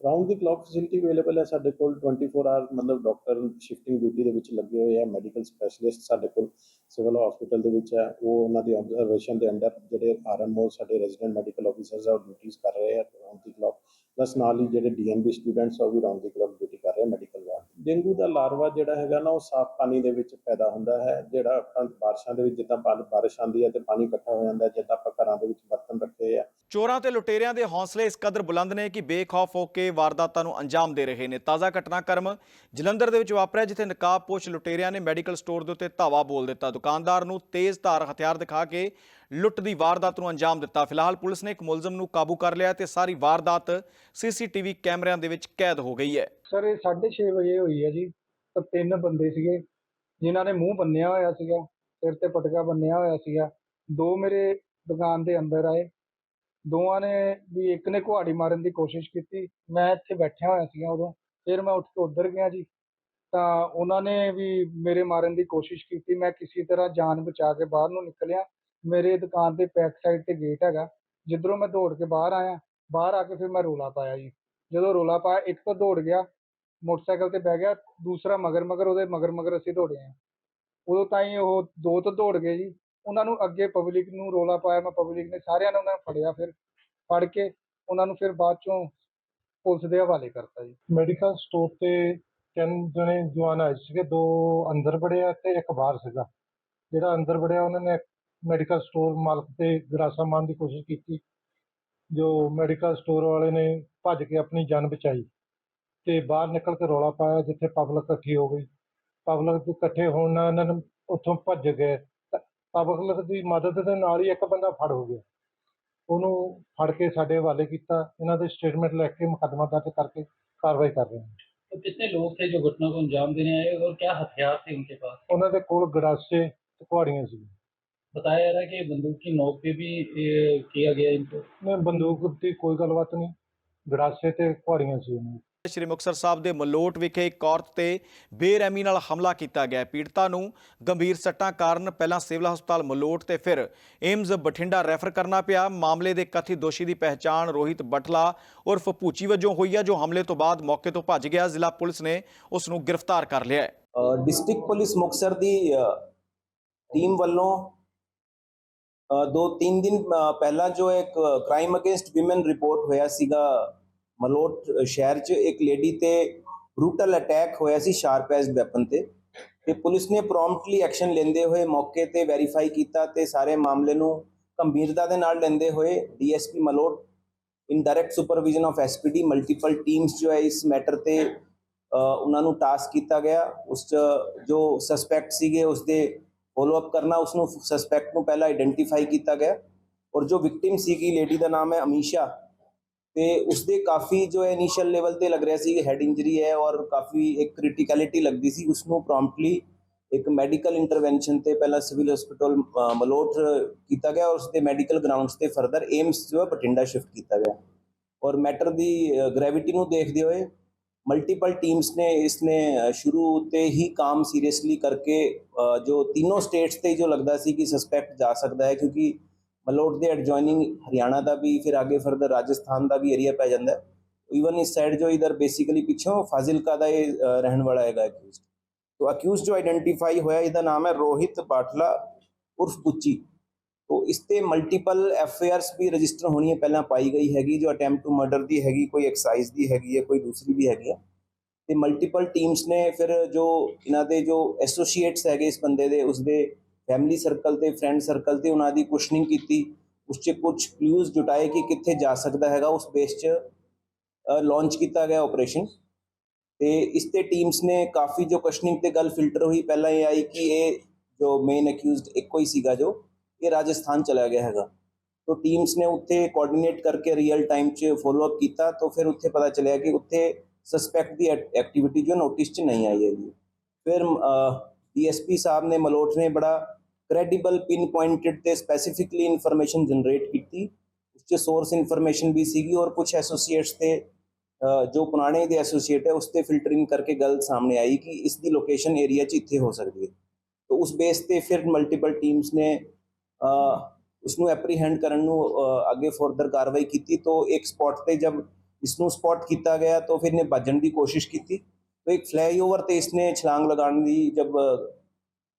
Speaker 6: Round the clock facility available ਹੈ ਸਾਡੇ ਕੋਲ 24 ਆਵਰ ਮਤਲਬ ਡਾਕਟਰ ਸ਼ਿਫਟਿੰਗ ਡਿਊਟੀ ਦੇ ਵਿੱਚ ਲੱਗੇ ਹੋਏ ਆ ਮੈਡੀਕਲ ਸਪੈਸ਼ਲਿਸਟ ਸਾਡੇ ਕੋਲ ਸਿਵਲ ਹਸਪੀਟਲ ਦੇ ਵਿੱਚ ਹੈ ਉਹ ਉਹਨਾਂ ਦੀ ਆਬਜ਼ਰਵੇਸ਼ਨ ਦੇ ਅੰਡਰ ਜਿਹੜੇ ਆਰਐਮਓ ਸਾਡੇ ਰੈਜ਼ੀਡੈਂਟ ਮੈਡੀਕਲ ਆਫੀਸਰਸ ਆ ਉਹ ਡਿਊਟੀਆਂ ਕਰ ਰਹੇ ਆ ਰਾਉਂਡ ਦੀ ਕਲੌਕ ਪਲੱਸ ਨਾਲ ਹੀ ਜਿਹੜੇ ਡੀਐਨਬੀ ਸਟੂਡੈਂਟਸ ਆ ਉਹ ਵੀ ਰਾਉਂਡ ਦੀ ਕਲੌਕ ਡਿਊਟੀ ਕਰ ਰਹੇ ਮੈਡੀਕਲ ਵਾਰਡ ਡੇਂਗੂ ਦਾ ਲਾਰਵਾ ਜਿਹੜਾ ਹੈਗਾ ਨਾ ਉਹ ਸਾਫ਼ ਪਾਣੀ ਦੇ ਵਿੱਚ ਪੈਦਾ ਹੁੰਦਾ ਹੈ ਜਿਹੜਾ ਆਪਾਂ ਬਾਰਿਸ਼ਾਂ ਦੇ ਵਿੱਚ ਜਿੱਦਾਂ ਬਾਰਿਸ਼ ਆਉਂਦੀ ਹੈ ਤੇ ਪਾਣੀ ਇਕੱਠਾ ਹੋ ਜਾਂਦਾ ਹੈ, ਜਿੱਦਾਂ ਆਪਾਂ ਘਰਾਂ ਦੇ ਵਿੱਚ ਬਰਤਨ ਰੱਖੇ ਆ।
Speaker 1: ਚੋਰਾਂ ਤੇ ਲੁਟੇਰਿਆਂ ਦੇ ਹੌਸਲੇ ਇਸ ਕਦਰ ਬੁਲੰਦ ਨੇ ਕਿ ਬੇਖੌਫ ਹੋ ਕੇ ਵਾਰਦਾਤਾਂ ਨੂੰ ਅੰਜਾਮ ਦੇ ਰਹੇ ਨੇ। ਤਾਜ਼ਾ ਘਟਨਾਕ੍ਰਮ ਜਲੰਧਰ ਦੇ ਵਿੱਚ ਵਾਪਰਿਆ ਜਿੱਥੇ ਨਕਾਬਪੋਸ਼ ਲੁਟੇਰਿਆਂ ਨੇ ਮੈਡੀਕਲ ਸਟੋਰ ਦੇ ਉੱਤੇ ਧਾਵਾ ਬੋਲ ਦਿੱਤਾ। ਦੁਕਾਨਦਾਰ ਨੂੰ ਤੇਜ਼ ਧਾਰ ਹਥਿਆਰ ਦਿਖਾ ਕੇ ਲੁੱਟ ਦੀ ਵਾਰਦਾਤ ਨੂੰ ਅੰਜਾਮ ਦਿੱਤਾ। ਫਿਲਹਾਲ ਪੁਲਿਸ ਨੇ ਇੱਕ ਮੁਲਜ਼ਮ ਨੂੰ ਕਾਬੂ ਕਰ ਲਿਆ ਤੇ ਸਾਰੀ ਵਾਰਦਾਤ ਸੀਸੀਟੀਵੀ ਕੈਮਰਿਆਂ ਦੇ ਵਿੱਚ ਕੈਦ ਹੋ ਗਈ ਹੈ।
Speaker 7: ਸਰ, ਇਹ 6:30 ਵਜੇ ਹੋਈ ਹੈ ਜੀ। ਤਾਂ ਤਿੰਨ ਬੰਦੇ ਸੀਗੇ, ਜਿਨ੍ਹਾਂ ਨੇ ਮੂੰਹ ਬੰਨਿਆ ਹੋਇਆ ਸੀਗਾ, ਸਿਰ ਤੇ ਪਟਕਾ ਬੰਨਿਆ ਹੋਇਆ ਸੀਗਾ। ਦੋ ਮੇਰੇ ਦੁਕਾਨ ਦੇ ਅੰਦਰ ਆਏ। ਦੋਵਾਂ ਨੇ ਵੀ ਇੱਕ ਨੇ ਕੁਹਾੜੀ ਮਾਰਨ ਦੀ ਕੋਸ਼ਿਸ਼ ਕੀਤੀ। ਮੈਂ ਇੱਥੇ ਬੈਠਿਆ ਹੋਇਆ ਸੀਗਾ ਉਦੋਂ। ਫਿਰ ਮੈਂ ਉੱਠ ਕੇ ਉੱਧਰ ਗਿਆ ਜੀ। ਤਾਂ ਉਹਨਾਂ ਨੇ ਵੀ ਮੇਰੇ ਮਾਰਨ ਦੀ ਕੋਸ਼ਿਸ਼ ਕੀਤੀ। ਮੈਂ ਕਿਸੇ ਤਰ੍ਹਾਂ ਜਾਨ ਬਚਾ ਕੇ ਬਾਹਰ ਨੂੰ ਨਿਕਲਿਆ। ਮੇਰੇ ਦੁਕਾਨ ਦੇ ਬੈਕ ਸਾਈਡ ਤੇ ਗੇਟ ਹੈਗਾ। ਜਿੱਧਰੋਂ ਮੈਂ ਦੌੜ ਕੇ ਬਾਹਰ ਆਇਆ, ਬਾਹਰ ਆ ਕੇ ਫਿਰ ਮੈਂ ਰੋਲਾ ਪਾਇਆ ਜੀ। ਜਦੋਂ ਰੋਲਾ ਪਾਇਆ, ਇੱਕ ਤਾਂ ਦੌੜ ਗਿਆ, ਮੋਟਰਸਾਈਕਲ ਤੇ ਬਹਿ ਗਿਆ, ਦੂਸਰਾ ਮਗਰ ਮਗਰ ਉਹਦੇ ਮਗਰ ਮਗਰ ਅਸੀਂ ਦੌੜੇ ਆ ਉਦੋਂ ਤਾਈਂ ਉਹ ਦੋ ਤੋਂ ਦੌੜ ਗਏ ਜੀ। ਉਹਨਾਂ ਨੂੰ ਅੱਗੇ ਪਬਲਿਕ ਨੂੰ ਰੋਲਾ ਪਾਇਆ, ਮੈਂ ਪਬਲਿਕ ਨੇ ਸਾਰਿਆਂ ਨੇ ਉਹਨਾਂ ਨੂੰ ਫੜਿਆ ਫਿਰ। ਫੜ ਕੇ ਉਹਨਾਂ ਨੂੰ ਫਿਰ ਬਾਅਦ ਚੋਂ ਪੁਲਿਸ ਦੇ ਹਵਾਲੇ ਕਰਤਾ ਜੀ।
Speaker 8: ਮੈਡੀਕਲ ਸਟੋਰ ਤੇ ਤਿੰਨ ਜਣੇ ਜਵਾਨ ਆਏ ਸੀਗੇ। ਦੋ ਅੰਦਰ ਵੜਿਆ ਤੇ ਇੱਕ ਬਾਹਰ ਸੀਗਾ। ਜਿਹੜਾ ਅੰਦਰ ਵੜਿਆ, ਉਹਨਾਂ ਨੇ ਮੈਡੀਕਲ ਸਟੋਰ ਮਾਲਕ ਤੇ ਗਰਾਸਾ ਮਾਰਨ ਦੀ ਕੋਸ਼ਿਸ਼ ਕੀਤੀ ਜੋ ਮੈਡੀਕਲ ਸਟੋਰ ਵਾਲੇ ਨੇ ਭੱਜ ਕੇ ਆਪਣੀ ਜਾਨ ਬਚਾਈ ਤੇ ਬਾਹਰ ਨਿਕਲ ਕੇ ਰੌਲਾ ਪਾਇਆ ਜਿੱਥੇ ਪਬਲਿਕ ਇਕੱਠੀ ਹੋ ਗਈ ਪਬਲਿਕ ਦੇ ਇਕੱਠੇ ਹੋਣ ਨਾਲ ਇਹਨਾਂ ਨੂੰ ਉੱਥੋਂ ਭੱਜ ਗਏ ਪਬਲਿਕ ਦੀ ਮਦਦ ਦੇ ਨਾਲ ਹੀ ਇੱਕ ਬੰਦਾ ਫੜ ਹੋ ਗਿਆ ਉਹਨੂੰ ਫੜ ਕੇ ਸਾਡੇ ਹਵਾਲੇ ਕੀਤਾ ਇਹਨਾਂ ਦੇ ਸਟੇਟਮੈਂਟ ਲੈ ਕੇ ਮੁਕੱਦਮਾ ਦਰਜ ਕਰਕੇ ਕਾਰਵਾਈ ਕਰ ਰਹੇ ਹਾਂ
Speaker 9: तो कितने लोग थे जो घटना को अंजाम देने आए और क्या हथियार थे उनके पास
Speaker 8: ਉਹਨਾਂ ਦੇ ਕੋਲ ਗੜਾਸੇ ਤੇ ਕੁਹਾੜੀਆਂ ਸੀ
Speaker 9: बताया जा रहा है कि बंदूक की नोक पे भी ए, किया गया इनको
Speaker 8: ਨੇ ਬੰਦੂਕ ਦੀ ਕੋਈ ਗੱਲਬਾਤ ਨਹੀਂ ਗੜਾਸੇ ਤੇ ਕੁਹਾੜੀਆਂ ਸੀ ਉਹਨਾਂ ਦੇ।
Speaker 1: ਸ਼੍ਰੀ ਮੁਕਤਸਰ ਸਾਹਿਬ ਦੇ ਮਲੋਟ ਵਿਖੇ ਇੱਕ ਔਰਤ ਤੇ ਬੇਰਹਿਮੀ ਨਾਲ ਹਮਲਾ ਕੀਤਾ ਗਿਆ ਹੈ। ਪੀੜਤਾ ਨੂੰ ਗੰਭੀਰ ਸੱਟਾਂ ਕਾਰਨ ਪਹਿਲਾਂ ਸਿਵਲ ਹਸਪਤਾਲ ਮਲੋਟ ਤੇ ਫਿਰ ਏਮਜ਼ ਬਠਿੰਡਾ ਰੈਫਰ ਕਰਨਾ ਪਿਆ ਮਾਮਲੇ ਦੇ ਕਥਿਤ ਦੋਸ਼ੀ ਦੀ ਪਹਿਚਾਣ ਰੋਹਿਤ ਬਟਲਾ ਉਰਫ ਪੂਚੀ ਵਜੋਂ ਹੋਈ ਹੈ ਜੋ ਹਮਲੇ ਤੋਂ ਬਾਅਦ ਮੌਕੇ ਤੋਂ ਭੱਜ ਗਿਆ ਜ਼ਿਲ੍ਹਾ ਪੁਲਿਸ ਨੇ ਉਸ ਨੂੰ ਗ੍ਰਿਫਤਾਰ ਕਰ ਲਿਆ ਹੈ
Speaker 10: ਡਿਸਟ੍ਰਿਕਟ ਪੁਲਿਸ ਮੁਕਤਸਰ ਦੀ ਟੀਮ ਵੱਲੋਂ ਅ, ਦੋ ਤਿੰਨ ਦਿਨ ਪਹਿਲਾਂ ਜੋ ਇੱਕ ਕ੍ਰਾਈਮ ਅਗੇਂਸਟ ਔਮਨ ਰਿਪੋਰਟ ਹੋਇਆ ਸੀਗਾ, ਮਲੋਟ ਸ਼ਹਿਰ 'ਚ, ਇੱਕ ਲੇਡੀ ਤੇ ਬਰੂਟਲ ਅਟੈਕ ਹੋਇਆ ਸੀ ਸ਼ਾਰਪ ਐਜ ਵੈਪਨ ਤੇ। ਤੇ ਪੁਲਿਸ ਨੇ ਪ੍ਰੋਮਪਟਲੀ ਐਕਸ਼ਨ ਲੈਂਦੇ ਹੋਏ ਮੌਕੇ ਤੇ ਵੈਰੀਫਾਈ ਕੀਤਾ ਤੇ ਸਾਰੇ ਮਾਮਲੇ ਨੂੰ ਗੰਭੀਰਤਾ ਦੇ ਨਾਲ ਲੈਂਦੇ ਹੋਏ DSP Malout in direct supervision of SPD multiple teams ਜੋ ਹੈ ਇਸ ਮੈਟਰ ਤੇ ਉਹਨਾਂ ਨੂੰ ਟਾਸਕ ਕੀਤਾ ਗਿਆ। ਉਸ 'ਚ ਜੋ ਸਸਪੈਕਟ ਸੀਗੇ ਉਸ ਦੇ ਫੋਲੋ ਅਪ ਕਰਨਾ ਉਸ ਨੂੰ ਸਸਪੈਕਟ ਨੂੰ ਪਹਿਲਾਂ ਆਈਡੈਂਟੀਫਾਈ ਕੀਤਾ ਗਿਆ ਔਰ ਜੋ ਵਿਕਟਿਮ ਸੀਗੀ ਲੇਡੀ ਦਾ ਨਾਮ ਹੈ ਅਮੀਸ਼ਾ, ਤੇ ਉਸਦੇ ਕਾਫੀ ਜੋ ਹੈ ਇਨੀਸ਼ੀਅਲ ਲੈਵਲ ਤੇ ਲੱਗ ਰਿਹਾ ਸੀ ਹੈਡ ਇੰਜਰੀ ਹੈ ਔਰ ਕਾਫੀ ਇੱਕ ਕ੍ਰਿਟੀਕੈਲਿਟੀ ਲੱਗਦੀ ਸੀ ਉਸ ਨੂੰ ਪ੍ਰੋਮਪਟਲੀ ਇੱਕ ਮੈਡੀਕਲ ਇੰਟਰਵੈਂਸ਼ਨ ਤੇ ਪਹਿਲਾਂ ਸਿਵਲ ਹਸਪੀਟਲ ਮਲੋਟ ਕੀਤਾ ਗਿਆ ਔਰ ਉਸਦੇ ਮੈਡੀਕਲ ਗਰਾਊਂਡਸ ਤੇ ਫਰਦਰ ਏਮਸ ਜੋ ਹੈ, ਬਠਿੰਡਾ ਸ਼ਿਫਟ ਕੀਤਾ ਗਿਆ। ਔਰ ਮੈਟਰ ਦੀ ਗ੍ਰੈਵਿਟੀ ਨੂੰ ਦੇਖਦੇ ਹੋਏ ਮਲਟੀਪਲ ਟੀਮਸ ਨੇ ਇਸ ਨੇ ਅ, ਸ਼ੁਰੂ ਤੇ ਹੀ ਕੰਮ ਸੀਰੀਅਸਲੀ ਕਰਕੇ ਅ, ਜੋ ਤਿੰਨੋਂ ਸਟੇਟਸ ਤੇ ਜੋ ਲੱਗਦਾ ਸੀ ਕਿ ਸਸਪੈਕਟ ਜਾ ਸਕਦਾ ਹੈ ਕਿਉਂਕਿ ਮਲੋਟ ਦੇ ਐਡਜੋਇਨਿੰਗ ਹਰਿਆਣਾ ਦਾ ਵੀ ਫਿਰ ਅੱਗੇ ਫਰਦਰ ਰਾਜਸਥਾਨ ਦਾ ਵੀ ਏਰੀਆ ਪੈ ਜਾਂਦਾ ਹੈ ਇਵਨ ਇਸ ਸਾਈਡ ਜੋ ਇਧਰ ਬੇਸਿਕਲੀ ਪਿੱਛੋਂ ਫਾਜ਼ਿਲਕਾ ਦਾ ਇਹ ਅ, ਰਹਿਣ ਵਾਲਾ ਹੈਗਾ ਅਕਿਊਜ਼ਡ तो अक्यूज जो आइडेंटिफाई होया ਇਹਦਾ ਨਾਮ ਹੈ ਰੋਹਿਤ ਬਾਟਲਾ ਉਰਫ ਪੁੱਚੀ तो ਇਸ ਤੇ ਮਲਟੀਪਲ ਐਫ ਆਈ ਆਰਸ ਵੀ ਰਜਿਸਟਰ ਹੋਣੀਆਂ ਪਹਿਲਾਂ ਪਾਈ ਗਈ ਹੈਗੀ ਜੋ ਅਟੈਂਪਟ ਟੂ ਮਰਡਰ ਦੀ ਹੈਗੀ ਕੋਈ ਐਕਸਾਈਜ਼ ਦੀ ਹੈਗੀ ਹੈ ਕੋਈ ਦੂਸਰੀ ਵੀ ਹੈਗੀ ਹੈ ਤੇ ਮਲਟੀਪਲ ਟੀਮਸ ਨੇ ਫਿਰ ਜੋ ਇਹਨਾਂ ਦੇ ਜੋ ਐਸੋਸੀਏਟਸ ਹੈਗੇ ਇਸ ਬੰਦੇ ਦੇ ਉਸ ਦੇ ਫੈਮਿਲੀ ਸਰਕਲ ਤੇ ਫਰੈਂਡ ਸਰਕਲ ਤੇ ਉਹਨਾਂ ਦੀ ਕੁਸ਼ਨਿੰਗ ਕੀਤੀ ਉਸ 'ਚ ਕੁਝ ਕਲੂਜ਼ ਜੁਟਾਏ ਕਿ ਕਿੱਥੇ ਜਾ ਸਕਦਾ ਹੈਗਾ ਉਸ ਬੇਸ 'ਚ ਲਾਂਚ ਕੀਤਾ ਗਿਆ ਆਪਰੇਸ਼ਨ ਤੇ ਇਸ ਤੇ ਟੀਮਸ ਨੇ ਕਾਫੀ ਜੋ ਕੁਐਸਚਨਿੰਗ ਤੇ ਗੱਲ ਫਿਲਟਰ ਹੋਈ ਪਹਿਲਾਂ ਇਹ ਆਈ ਕਿ ਇਹ ਜੋ ਮੇਨ ਅਕਿਊਜ਼ਡ ਇੱਕੋ ਹੀ ਸੀਗਾ ਜੋ ਇਹ ਰਾਜਸਥਾਨ ਚਲਾ ਗਿਆ ਹੈਗਾ ਤੋਂ ਟੀਮਸ ਨੇ ਉੱਥੇ ਕੋਆਰਡੀਨੇਟ ਕਰਕੇ ਰੀਅਲ ਟਾਈਮ 'ਚ ਫੋਲੋ ਅਪ ਕੀਤਾ ਤਾਂ ਫਿਰ ਉੱਥੇ ਪਤਾ ਚੱਲਿਆ ਕਿ ਉੱਥੇ ਸਸਪੈਕਟ ਦੀ ਐਕਟੀਵਿਟੀ ਜੋ ਨੋਟਿਸ 'ਚ ਨਹੀਂ ਆਈ ਹੈਗੀ ਫਿਰ ਡੀਐਸਪੀ ਸਾਹਿਬ ਨੇ ਮਲੋਟ ਨੇ ਬੜਾ ਕ੍ਰੈਡੀਬਲ ਪਿਨ ਪੁਆਇੰਟਡ ਤੇ ਸਪੈਸੀਫਿਕਲੀ ਇਨਫੋਰਮੇਸ਼ਨ ਜਨਰੇਟ ਕੀਤੀ ਉਸ 'ਚ ਸੋਰਸ ਇਨਫੋਰਮੇਸ਼ਨ ਵੀ ਸੀਗੀ ਔਰ ਕੁਝ ਐਸੋਸੀਏਟਸ ਤੇ ਅ, ਜੋ ਪੁਰਾਣੇ ਦੇ ਐਸੋਸੀਏਟ ਹੈ ਉਸ ਤੇ ਫਿਲਟਰਿੰਗ ਕਰਕੇ ਗੱਲ ਸਾਹਮਣੇ ਆਈ ਕਿ ਇਸ ਦੀ ਲੋਕੇਸ਼ਨ ਏਰੀਆ 'ਚ ਇੱਥੇ ਹੋ ਸਕਦੀ ਹੈ ਤਾਂ ਉਸ ਬੇਸ ਤੇ ਫਿਰ ਮਲਟੀਪਲ ਟੀਮਸ ਨੇ ਅ, ਉਸ ਨੂੰ ਐਪਰੀਹੈਂਡ ਕਰਨ ਨੂੰ ਅੱਗੇ ਫਰਦਰ ਕਾਰਵਾਈ ਕੀਤੀ ਤਾਂ ਇੱਕ ਸਪੌਟ ਤੇ ਜਬ ਇਸ ਨੂੰ ਸਪੌਟ ਕੀਤਾ ਗਿਆ ਤਾਂ ਫਿਰ ਨੇ ਭੱਜਣ ਦੀ ਕੋਸ਼ਿਸ਼ ਕੀਤੀ। ਤਾਂ ਇੱਕ ਫਲਾਈਓਵਰ ਤੇ ਇਸਨੇ ਛਲਾਂਗ ਲਗਾਉਣ ਦੀ ਜਬ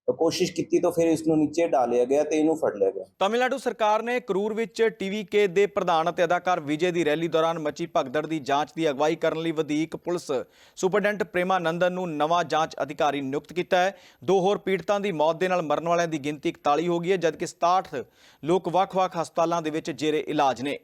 Speaker 10: ਕੋਸ਼ਿਸ਼ ਕੀਤੀ ਤਾਂ ਫਿਰ ਇਸ ਨੂੰ ਨੀਚੇ ਡਾਲਿਆ ਗਿਆ ਤੇ ਇਹਨੂੰ ਫੜ ਲਿਆ ਗਿਆ।
Speaker 1: ਤਮਿਲਨਾਡੂ ਸਰਕਾਰ ਨੇ ਕਰੂਰ ਵਿੱਚ ਟੀਵੀਕੇ ਦੇ ਪ੍ਰਧਾਨ ਅਤੇ ਅਦਾਕਾਰ ਵਿਜੇ ਦੀ ਰੈਲੀ ਦੌਰਾਨ ਮੱਚੀ ਭਗਦੜ ਦੀ ਜਾਂਚ ਦੀ ਅਗਵਾਈ ਕਰਨ ਲਈ ਵਧੀਕ ਪੁਲਿਸ ਸੁਪਰਡੈਂਟ ਪ੍ਰੇਮਾਨੰਦਨ ਨੂੰ ਨਵਾਂ ਜਾਂਚ ਅਧਿਕਾਰੀ ਨਿਯੁਕਤ ਕੀਤਾ ਹੈ। ਦੋ ਹੋਰ ਪੀੜਤਾਂ ਦੀ ਮੌਤ ਦੇ ਨਾਲ ਮਰਨ ਵਾਲਿਆਂ ਦੀ ਗਿਣਤੀ 41 ਹੋ ਗਈ ਹੈ, ਜਦਕਿ 67 ਲੋਕ ਵੱਖ-ਵੱਖ ਹਸਪਤਾਲਾਂ ਦੇ ਵਿੱਚ ਜੇਰੇ ਇਲਾਜ ਨੇ।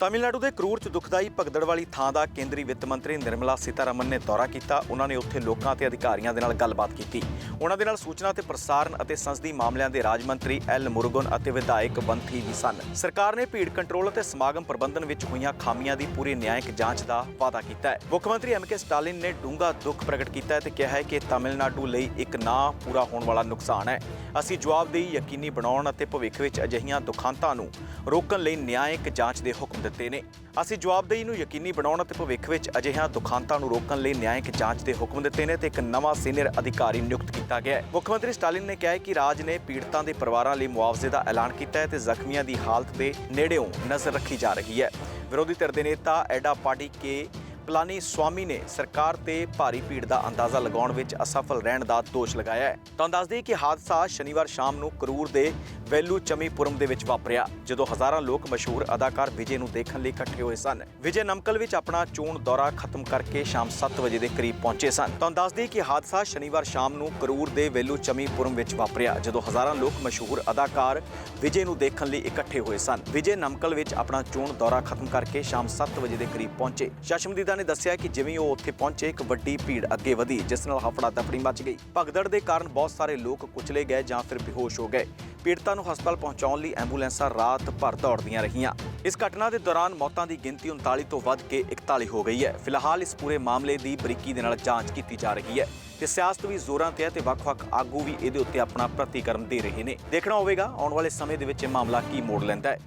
Speaker 1: ਤਾਮਿਲਨਾਡੂ ਦੇ ਕਰੂਰ ਚ ਦੁਖਦਾਈ ਭਗਦੜ ਵਾਲੀ ਥਾਂ ਦਾ ਕੇਂਦਰੀ ਵਿੱਤ ਮੰਤਰੀ ਨਿਰਮਲਾ ਸੀਤਾਰਮਨ ਨੇ ਦੌਰਾ ਕੀਤਾ। ਉਹਨਾਂ ਨੇ ਉੱਥੇ ਲੋਕਾਂ ਤੇ ਅਧਿਕਾਰੀਆਂ ਦੇ ਨਾਲ ਗੱਲਬਾਤ ਕੀਤੀ। ਉਹਨਾਂ ਦੇ ਨਾਲ ਸੂਚਨਾ ਤੇ ਪ੍ਰਸਾਰਣ ਅਤੇ ਸੰਸਦੀ ਮਾਮਲਿਆਂ ਦੇ ਰਾਜ ਮੰਤਰੀ ਐਲ ਮੁਰਗਨ ਅਤੇ ਵਿਧਾਇਕ ਬੰਥੀ ਵੀ ਸਨ। ਸਰਕਾਰ ਨੇ ਭੀੜ ਕੰਟਰੋਲ ਅਤੇ ਸਮਾਗਮ ਪ੍ਰਬੰਧਨ ਵਿੱਚ ਹੋਈਆਂ ਖਾਮੀਆਂ ਦੀ ਪੂਰੀ ਨਿਆਂਇਕ ਜਾਂਚ ਦਾ ਵਾਅਦਾ ਕੀਤਾ ਹੈ। ਮੁੱਖ ਮੰਤਰੀ ਐਮ ਕੇ ਸਟਾਲਿਨ ਨੇ ਡੂੰਘਾ ਦੁੱਖ ਪ੍ਰਗਟ ਕੀਤਾ ਹੈ ਤੇ ਕਿਹਾ ਹੈ ਕਿ ਤਾਮਿਲਨਾਡੂ ਲਈ ਇੱਕ ਨਾ ਪੂਰਾ ਹੋਣ ਵਾਲਾ ਨੁਕਸਾਨ ਹੈ। ਅਸੀਂ ਜਵਾਬਦੇਹੀ ਯਕੀਨੀ ਬਣਾਉਣ ਅਤੇ ਭਵਿੱਖ ਵਿੱਚ ਅਜਿਹੀਆਂ ਦੁਖਾਂਤਾਂ ਨੂੰ ਰੋਕਣ ਲਈ ਨਿਆਂਇਕ ਜਾਂਚ ਦੇ ਹੁਕਮ ਦਿੱਤੇ ਨੇ। ਅਸੀਂ ਜਵਾਬਦੇਹੀ ਨੂੰ ਯਕੀਨੀ ਬਣਾਉਣ ਅਤੇ ਭਵਿੱਖ ਵਿੱਚ ਅਜਿਹੀਆਂ ਦੁਖਾਂਤਾਂ ਨੂੰ ਰੋਕਣ ਲਈ ਨਿਆਂਇਕ ਜਾਂਚ ਦੇ ਹੁਕਮ ਦਿੱਤੇ ਨੇ ਤੇ ਇੱਕ ਨਵਾਂ ਸੀਨੀਅਰ ਅਧਿਕਾਰੀ ਨਿਯੁਕਤ ਕੀਤਾ ਗਿਆ ਹੈ। ਮੁੱਖ ਮੰਤਰੀ ਸਟਾਲਿਨ ਨੇ ਕਿਹਾ ਹੈ ਕਿ ਰਾਜ ਨੇ ਪੀੜਤਾਂ ਦੇ ਪਰਿਵਾਰਾਂ ਲਈ ਮੁਆਵਜ਼ੇ ਦਾ ਐਲਾਨ ਕੀਤਾ ਹੈ ਤੇ ਜ਼ਖਮੀਆਂ ਦੀ ਹਾਲਤ ਤੇ ਨੇੜਿਓਂ ਨਜ਼ਰ ਰੱਖੀ ਜਾ ਰਹੀ ਹੈ। ਵਿਰੋਧੀ ਧਿਰ ਦੇ ਨੇਤਾ ਐਡਾ ਪਾਰਟੀ ਕੇ ਪਲਾਨੀ ਸਵਾਮੀ ਨੇ ਸਰਕਾਰ ਤੇ ਭਾਰੀ ਭੀੜ ਦਾ ਅੰਦਾਜ਼ਾ ਲਗਾਉਣ ਵਿੱਚ ਅਸਫਲ ਰਹਿਣ ਦਾ ਦੋਸ਼ ਲਗਾਇਆ ਹੈ। ਤਾਂ ਦੱਸ ਕਿ ਹਾਦਸਾ ਸ਼ਨੀਵਾਰ ਸ਼ਾਮ ਨੂੰ ਕਰੂਰ ਦੇ ਵੈਲੂ ਚਮੀਪੁਰਮ ਦੇ ਵਿੱਚ ਵਾਪਰਿਆ, ਜਦੋਂ ਹਜ਼ਾਰਾਂ ਲੋਕ ਮਸ਼ਹੂਰ ਅਦਾਕਾਰ ਵਿਜੇ ਨੂੰ ਦੇਖਣ ਲਈ ਇਕੱਠੇ ਹੋਏ ਸਨ। ਵਿਜੇ ਨਮਕਲ ਵਿੱਚ ਆਪਣਾ ਚੋਣ ਦੌਰਾ ਖਤਮ ਕਰਕੇ ਸ਼ਾਮ 7 ਵਜੇ ਦੇ ਕਰੀਬ ਪਹੁੰਚੇ ਸਨ। ਤੁਹਾਨੂੰ ਦੱਸ ਦਈਏ ਕਿ ਹਾਦਸਾ ਸ਼ਨੀਵਾਰ ਸ਼ਾਮ ਨੂੰ ਕਰੂਰ ਦੇ ਵੈਲੂ ਚਮੀਪੁਰਮ ਵਿੱਚ ਵਾਪਰਿਆ, ਜਦੋਂ ਹਜ਼ਾਰਾਂ ਲੋਕ ਮਸ਼ਹੂਰ ਅਦਾਕਾਰ ਵਿਜੇ ਨੂੰ ਦੇਖਣ ਲਈ ਇਕੱਠੇ ਹੋਏ ਸਨ। ਵਿਜੇ ਨਮਕਲ ਵਿੱਚ ਆਪਣਾ ਚੋਣ ਦੌਰਾ ਖਤਮ ਕਰਕੇ ਸ਼ਾਮ 7 ਵਜੇ ਦੇ ਕਰੀਬ ਪਹੁੰਚੇ। ਸ਼ਸ਼ਮਦੀਦਾ ਨੇ ਦੱਸਿਆ ਕਿ ਜਿਵੇਂ ਉਹ ਉੱਥੇ ਪਹੁੰਚੇ, ਇੱਕ ਵੱਡੀ ਭੀੜ ਅੱਗੇ ਵਧੀ, ਜਿਸ ਨਾਲ ਹਫੜਾ ਦਫੜੀ ਮਚ ਗਈ। ਭਗਦੜ ਦੇ ਕਾਰਨ ਬਹੁਤ ਸਾਰੇ ਲੋਕ ਕੁਚਲੇ ਗਏ ਜਾਂ ਫਿਰ ਬੇਹੋਸ਼ ਹੋ ਗਏ। ਪੀੜਤਾਂ ਨੂੰ ਹਸਪਤਾਲ ਪਹੁੰਚਾਉਣ ਲਈ ਐਂਬੂਲੈਂਸਾਂ ਰਾਤ ਭਰ ਦੌੜਦੀਆਂ ਰਹੀਆਂ। ਇਸ ਘਟਨਾ ਦੇ ਦੌਰਾਨ ਮੌਤਾਂ ਦੀ ਗਿਣਤੀ 39 ਤੋਂ ਵੱਧ ਕੇ 41 ਹੋ ਗਈ ਹੈ। ਫਿਲਹਾਲ ਇਸ ਪੂਰੇ ਮਾਮਲੇ ਦੀ ਬਰੀਕੀ ਦੇ ਨਾਲ ਜਾਂਚ ਕੀਤੀ ਜਾ ਰਹੀ ਹੈ ਤੇ ਸਿਆਸਤ ਵੀ ਜ਼ੋਰਾਂ ਤੇ ਹੈ ਤੇ ਵੱਖ-ਵੱਖ ਆਗੂ ਵੀ ਇਹਦੇ ਉੱਤੇ ਆਪਣਾ ਪ੍ਰਤੀਕਰਮ ਦੇ ਰਹੇ ਨੇ। ਦੇਖਣਾ ਹੋਵੇਗਾ, ਆਉਣ ਵਾਲੇ ਸਮੇਂ ਦੇ ਵਿੱਚ ਇਹ ਮਾਮਲਾ ਕੀ ਮੋੜ ਲੈਂਦਾ ਹੈ।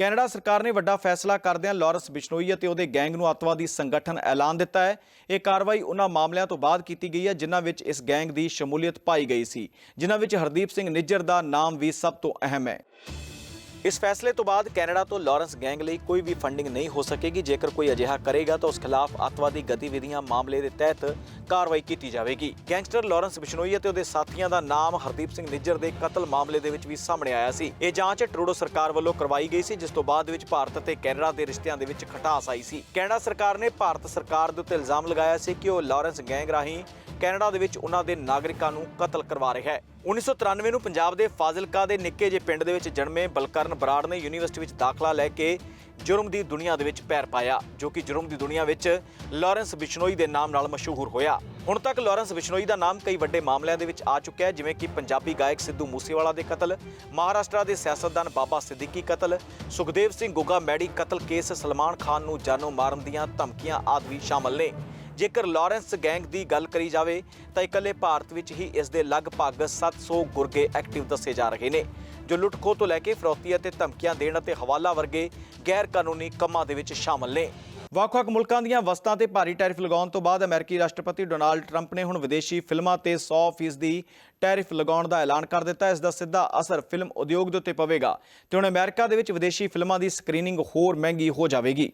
Speaker 1: ਕੈਨੇਡਾ ਸਰਕਾਰ ਨੇ ਵੱਡਾ ਫੈਸਲਾ ਕਰਦਿਆਂ ਲਾਰੈਂਸ ਬਿਸ਼ਨੋਈ ਅਤੇ ਉਹਦੇ ਗੈਂਗ ਨੂੰ ਅੱਤਵਾਦੀ ਸੰਗਠਨ ਐਲਾਨ ਦਿੱਤਾ ਹੈ। ਇਹ ਕਾਰਵਾਈ ਉਹਨਾਂ ਮਾਮਲਿਆਂ ਤੋਂ ਬਾਅਦ ਕੀਤੀ ਗਈ ਹੈ, ਜਿਨ੍ਹਾਂ ਵਿੱਚ ਇਸ ਗੈਂਗ ਦੀ ਸ਼ਮੂਲੀਅਤ ਪਾਈ ਗਈ ਸੀ, ਜਿਨ੍ਹਾਂ ਵਿੱਚ ਹਰਦੀਪ ਸਿੰਘ ਨਿੱਜਰ ਦਾ ਨਾਮ ਵੀ ਸਭ ਤੋਂ ਅਹਿਮ ਹੈ। ਇਸ ਫੈਸਲੇ ਤੋਂ ਬਾਅਦ ਕੈਨੇਡਾ ਤੋਂ ਲਾਰੈਂਸ ਗੈਂਗ ਲਈ ਕੋਈ ਵੀ ਫੰਡਿੰਗ ਨਹੀਂ ਹੋ ਸਕੇਗੀ। ਜੇਕਰ ਕੋਈ ਅਜਿਹਾ ਕਰੇਗਾ ਤਾਂ ਉਸ ਖਿਲਾਫ ਅੱਤਵਾਦੀ ਗਤੀਵਿਧੀਆਂ ਮਾਮਲੇ ਦੇ ਤਹਿਤ ਕਾਰਵਾਈ ਕੀਤੀ ਜਾਵੇਗੀ। ਗੈਂਗਸਟਰ ਲਾਰੈਂਸ ਬਿਸ਼ਨੋਈ ਅਤੇ ਉਹਦੇ ਸਾਥੀਆਂ ਦਾ ਨਾਮ ਹਰਦੀਪ ਸਿੰਘ ਨਿੱਜਰ ਦੇ ਕਤਲ ਮਾਮਲੇ ਦੇ ਵਿੱਚ ਵੀ ਸਾਹਮਣੇ ਆਇਆ ਸੀ। ਇਹ ਜਾਂਚ ਟਰੂਡੋ ਸਰਕਾਰ ਵੱਲੋਂ ਕਰਵਾਈ ਗਈ ਸੀ, ਜਿਸ ਤੋਂ ਬਾਅਦ ਵਿੱਚ ਭਾਰਤ ਅਤੇ ਕੈਨੇਡਾ ਦੇ ਰਿਸ਼ਤਿਆਂ ਦੇ ਵਿੱਚ ਖਟਾਸ ਆਈ ਸੀ। ਕੈਨੇਡਾ ਸਰਕਾਰ ਨੇ ਭਾਰਤ ਸਰਕਾਰ ਦੇ ਉੱਤੇ ਇਲਜ਼ਾਮ ਲਗਾਇਆ ਸੀ ਕਿ ਉਹ ਲਾਰੈਂਸ ਗੈਂਗ ਰਾਹੀਂ ਕੈਨੇਡਾ ਦੇ ਵਿੱਚ ਉਹਨਾਂ ਦੇ ਨਾਗਰਿਕਾਂ ਨੂੰ ਕਤਲ ਕਰਵਾ ਰਿਹਾ ਹੈ। 1993 ਨੂੰ ਪੰਜਾਬ ਦੇ ਫਾਜ਼ਿਲਕਾ ਦੇ ਨਿੱਕੇ ਜਿਹੇ ਪਿੰਡ ਦੇ ਵਿੱਚ ਜਨਮੇ ਬਲਕਰਨ ਬਰਾੜ ਨੇ ਯੂਨੀਵਰਸਿਟੀ ਵਿੱਚ ਦਾਖਲਾ ਲੈ ਕੇ ਜੁਰਮ ਦੀ ਦੁਨੀਆ ਦੇ ਵਿੱਚ ਪੈਰ ਪਾਇਆ, ਜੋ ਕਿ ਜੁਰਮ ਦੀ ਦੁਨੀਆ ਵਿੱਚ ਲਾਰੈਂਸ ਬਿਸ਼ਨੋਈ ਦੇ ਨਾਮ ਨਾਲ ਮਸ਼ਹੂਰ ਹੋਇਆ। ਹੁਣ ਤੱਕ ਲਾਰੈਂਸ ਬਿਸ਼ਨੋਈ ਦਾ ਨਾਮ ਕਈ ਵੱਡੇ ਮਾਮਲਿਆਂ ਦੇ ਵਿੱਚ ਆ ਚੁੱਕਿਆ ਹੈ, ਜਿਵੇਂ ਕਿ ਪੰਜਾਬੀ ਗਾਇਕ ਸਿੱਧੂ ਮੂਸੇਵਾਲਾ ਦੇ ਕਤਲ, ਮਹਾਰਾਸ਼ਟਰ ਦੇ ਸਿਆਸਤਦਾਨ ਬਾਬਾ ਸਿੱਦੀਕੀ ਕਤਲ, ਸੁਖਦੇਵ ਸਿੰਘ ਗੁੱਗਾ ਮੈਡੀ ਕਤਲ ਕੇਸ, ਸਲਮਾਨ ਖਾਨ ਨੂੰ ਜਾਨੋਂ ਮਾਰਨ ਦੀਆਂ ਧਮਕੀਆਂ ਆਦਿ ਵੀ ਸ਼ਾਮਲ ਨੇ। ਜੇਕਰ ਲਾਰੈਂਸ ਗੈਂਗ ਦੀ ਗੱਲ ਕਰੀ ਜਾਵੇ, ਤਾਂ ਇਕੱਲੇ ਭਾਰਤ ਵਿੱਚ ਹੀ ਇਸ ਦੇ ਲਗਭਗ 700 ਗੁਰਗੇ ਐਕਟਿਵ ਦੱਸੇ ਜਾ ਰਹੇ ਨੇ, ਜੋ ਲੁੱਟਖੋ ਤੋਂ ਲੈ ਕੇ ਫਰੌਤੀ ਅਤੇ ਧਮਕੀਆਂ ਦੇਣ ਅਤੇ ਹਵਾਲਾ ਵਰਗੇ ਗੈਰ ਕਾਨੂੰਨੀ ਕੰਮਾਂ ਦੇ ਵਿੱਚ ਸ਼ਾਮਲ ਨੇ। ਵੱਖ-ਵੱਖ ਮੁਲਕਾਂ ਦੀਆਂ ਵਸਤਾਂ ਤੇ ਭਾਰੀ ਟੈਰਿਫ ਲਗਾਉਣ ਤੋਂ ਬਾਅਦ ਅਮਰੀਕੀ ਰਾਸ਼ਟਰਪਤੀ ਡੋਨਾਲਡ ਟਰੰਪ ਨੇ ਹੁਣ ਵਿਦੇਸ਼ੀ ਫਿਲਮਾਂ ਤੇ 100% ਦੀ ਟੈਰਿਫ ਲਗਾਉਣ ਦਾ ਐਲਾਨ ਕਰ ਦਿੱਤਾ। ਇਸ ਦਾ ਸਿੱਧਾ ਅਸਰ ਫਿਲਮ ਉਦਯੋਗ ਦੇ ਉੱਤੇ ਪਵੇਗਾ ਤੇ ਹੁਣ ਅਮਰੀਕਾ ਦੇ ਵਿੱਚ ਵਿਦੇਸ਼ੀ ਫਿਲਮਾਂ ਦੀ ਸਕਰੀਨਿੰਗ ਹੋਰ ਮਹਿੰਗੀ ਹੋ ਜਾਵੇਗੀ।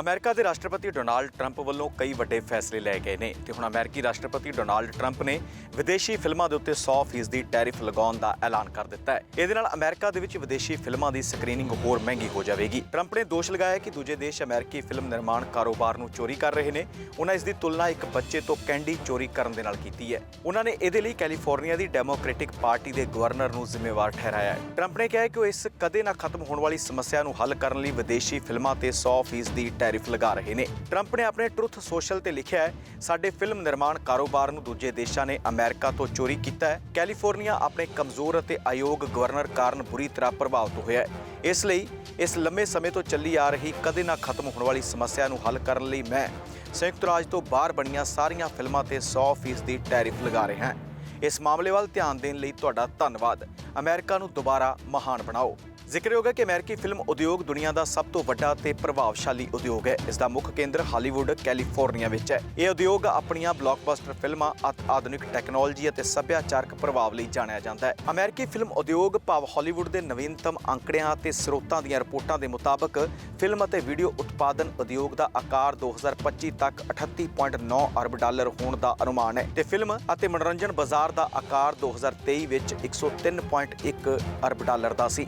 Speaker 1: ਅਮਰੀਕਾ ਦੇ ਰਾਸ਼ਟਰਪਤੀ ਡੋਨਾਲਡ ਟਰੰਪ ਵੱਲੋਂ ਕਈ ਵੱਡੇ ਫੈਸਲੇ ਲਏ ਗਏ ਨੇ ਤੇ ਹੁਣ ਅਮਰੀਕੀ ਰਾਸ਼ਟਰਪਤੀ ਡੋਨਾਲਡ ਟਰੰਪ ਨੇ ਵਿਦੇਸ਼ੀ ਫਿਲਮਾਂ ਦੇ ਉੱਤੇ 100% ਦੀ ਟੈਰਿਫ ਲਗਾਉਣ ਦਾ ਐਲਾਨ ਕਰ ਦਿੱਤਾ ਹੈ। ਇਹਦੇ ਨਾਲ ਅਮਰੀਕਾ ਦੇ ਵਿੱਚ ਵਿਦੇਸ਼ੀ ਫਿਲਮਾਂ ਦੀ ਸਕਰੀਨਿੰਗ ਹੋਰ ਮਹਿੰਗੀ ਹੋ ਜਾਵੇਗੀ। ਟਰੰਪ ਨੇ ਦੋਸ਼ ਲਗਾਇਆ ਕਿ ਦੂਜੇ ਦੇਸ਼ ਅਮਰੀਕੀ ਫਿਲਮ ਨਿਰਮਾਣ ਕਾਰੋਬਾਰ ਨੂੰ ਚੋਰੀ ਕਰ ਰਹੇ ਨੇ। ਉਹਨਾਂ ਇਸ ਦੀ ਤੁਲਨਾ ਇੱਕ ਬੱਚੇ ਤੋਂ ਕੈਂਡੀ ਚੋਰੀ ਕਰਨ ਦੇ ਨਾਲ ਕੀਤੀ ਹੈ। ਉਹਨਾਂ ਨੇ ਇਹਦੇ ਲਈ ਕੈਲੀਫੋਰਨੀਆ ਦੀ ਡੈਮੋਕ੍ਰੈਟਿਕ ਪਾਰਟੀ ਦੇ ਗਵਰਨਰ ਨੂੰ ਜ਼ਿੰਮੇਵਾਰ ਠਹਿਰਾਇਆ ਹੈ। ਟਰੰਪ ਨੇ ਕਿਹਾ ਕਿ ਉਹ ਇਸ ਕਦੇ ਨਾ ਖਤਮ ਹੋਣ ਵਾਲੀ ਸਮੱਸਿਆ ਨੂੰ ਹੱਲ ਕਰਨ ਲਈ ਵਿਦੇਸ਼ੀ ਫਿਲਮਾਂ ਤੇ 100% ਦੀ ਟੈਰਿਫ ਲਗਾ ਰਹੇ ਨੇ। ਟਰੰਪ ਨੇ ਆਪਣੇ ਟਰੁੱਥ ਸੋਸ਼ਲ ਤੇ ਲਿਖਿਆ ਹੈ, ਸਾਡੇ ਫਿਲਮ ਨਿਰਮਾਣ ਕਾਰੋਬਾਰ ਨੂੰ ਦੂਜੇ ਦੇਸ਼ਾਂ ਨੇ ਅਮਰੀਕਾ ਤੋਂ ਚੋਰੀ ਕੀਤਾ ਹੈ। ਕੈਲੀਫੋਰਨੀਆ ਆਪਣੇ ਕਮਜ਼ੋਰ ਅਤੇ ਅਯੋਗ ਗਵਰਨਰ ਕਾਰਨ ਬੁਰੀ ਤਰ੍ਹਾਂ ਪ੍ਰਭਾਵਿਤ ਹੋਇਆ ਹੈ। ਇਸ ਲਈ ਇਸ ਲੰਮੇ ਸਮੇਂ ਤੋਂ ਚੱਲੀ ਆ ਰਹੀ ਕਦੇ ਨਾ ਖਤਮ ਹੋਣ ਵਾਲੀ ਸਮੱਸਿਆ ਨੂੰ ਹੱਲ ਕਰਨ ਲਈ ਮੈਂ ਸੰਯੁਕਤ ਰਾਜ ਤੋਂ ਬਾਹਰ ਬਣੀਆਂ ਸਾਰੀਆਂ ਫਿਲਮਾਂ ਤੇ 100% ਦੀ ਟੈਰਿਫ ਲਗਾ ਰਿਹਾ ਹਾਂ। ਇਸ ਮਾਮਲੇ ਵੱਲ ਧਿਆਨ ਦੇਣ ਲਈ ਤੁਹਾਡਾ ਧੰਨਵਾਦ। ਅਮਰੀਕਾ ਨੂੰ ਦੁਬਾਰਾ ਮਹਾਨ ਬਣਾਓ। ਜ਼ਿਕਰਯੋਗ ਹੈ ਕਿ ਅਮਰੀਕੀ ਫਿਲਮ ਉਦਯੋਗ ਦੁਨੀਆ ਦਾ ਸਭ ਤੋਂ ਵੱਡਾ ਤੇ ਪ੍ਰਭਾਵਸ਼ਾਲੀ ਉਦਯੋਗ ਹੈ। ਇਸ ਦਾ ਮੁੱਖ ਕੇਂਦਰ ਹਾਲੀਵੁੱਡ, ਕੈਲੀਫੋਰਨੀਆ ਵਿੱਚ ਹੈ। ਇਹ ਉਦਯੋਗ ਆਪਣੀਆਂ ਬਲਾਕਬਸਟਰ ਫਿਲਮਾਂ ਆਧੁਨਿਕ ਟੈਕਨੋਲੋਜੀ ਅਤੇ ਸੱਭਿਆਚਾਰਕ ਪ੍ਰਭਾਵ ਲਈ ਜਾਣਿਆ ਜਾਂਦਾ ਹੈ। ਅਮਰੀਕੀ ਫਿਲਮ ਉਦਯੋਗ ਭਾਵ ਹਾਲੀਵੁੱਡ ਦੇ ਨਵੀਨਤਮ ਅੰਕੜਿਆਂ ਅਤੇ ਸਰੋਤਾਂ ਦੀਆਂ ਰਿਪੋਰਟਾਂ ਦੇ ਮੁਤਾਬਕ ਫਿਲਮ ਅਤੇ ਵੀਡੀਓ ਉਤਪਾਦਨ ਉਦਯੋਗ ਦਾ ਆਕਾਰ 2025 ਤੱਕ 38.9 ਅਰਬ ਡਾਲਰ ਹੋਣ ਦਾ ਅਨੁਮਾਨ ਹੈ ਤੇ ਫਿਲਮ ਅਤੇ ਮਨੋਰੰਜਨ ਬਾਜ਼ਾਰ ਦਾ ਆਕਾਰ 2023 ਵਿੱਚ 103.1 ਅਰਬ ਡਾਲਰ ਦਾ ਸੀ।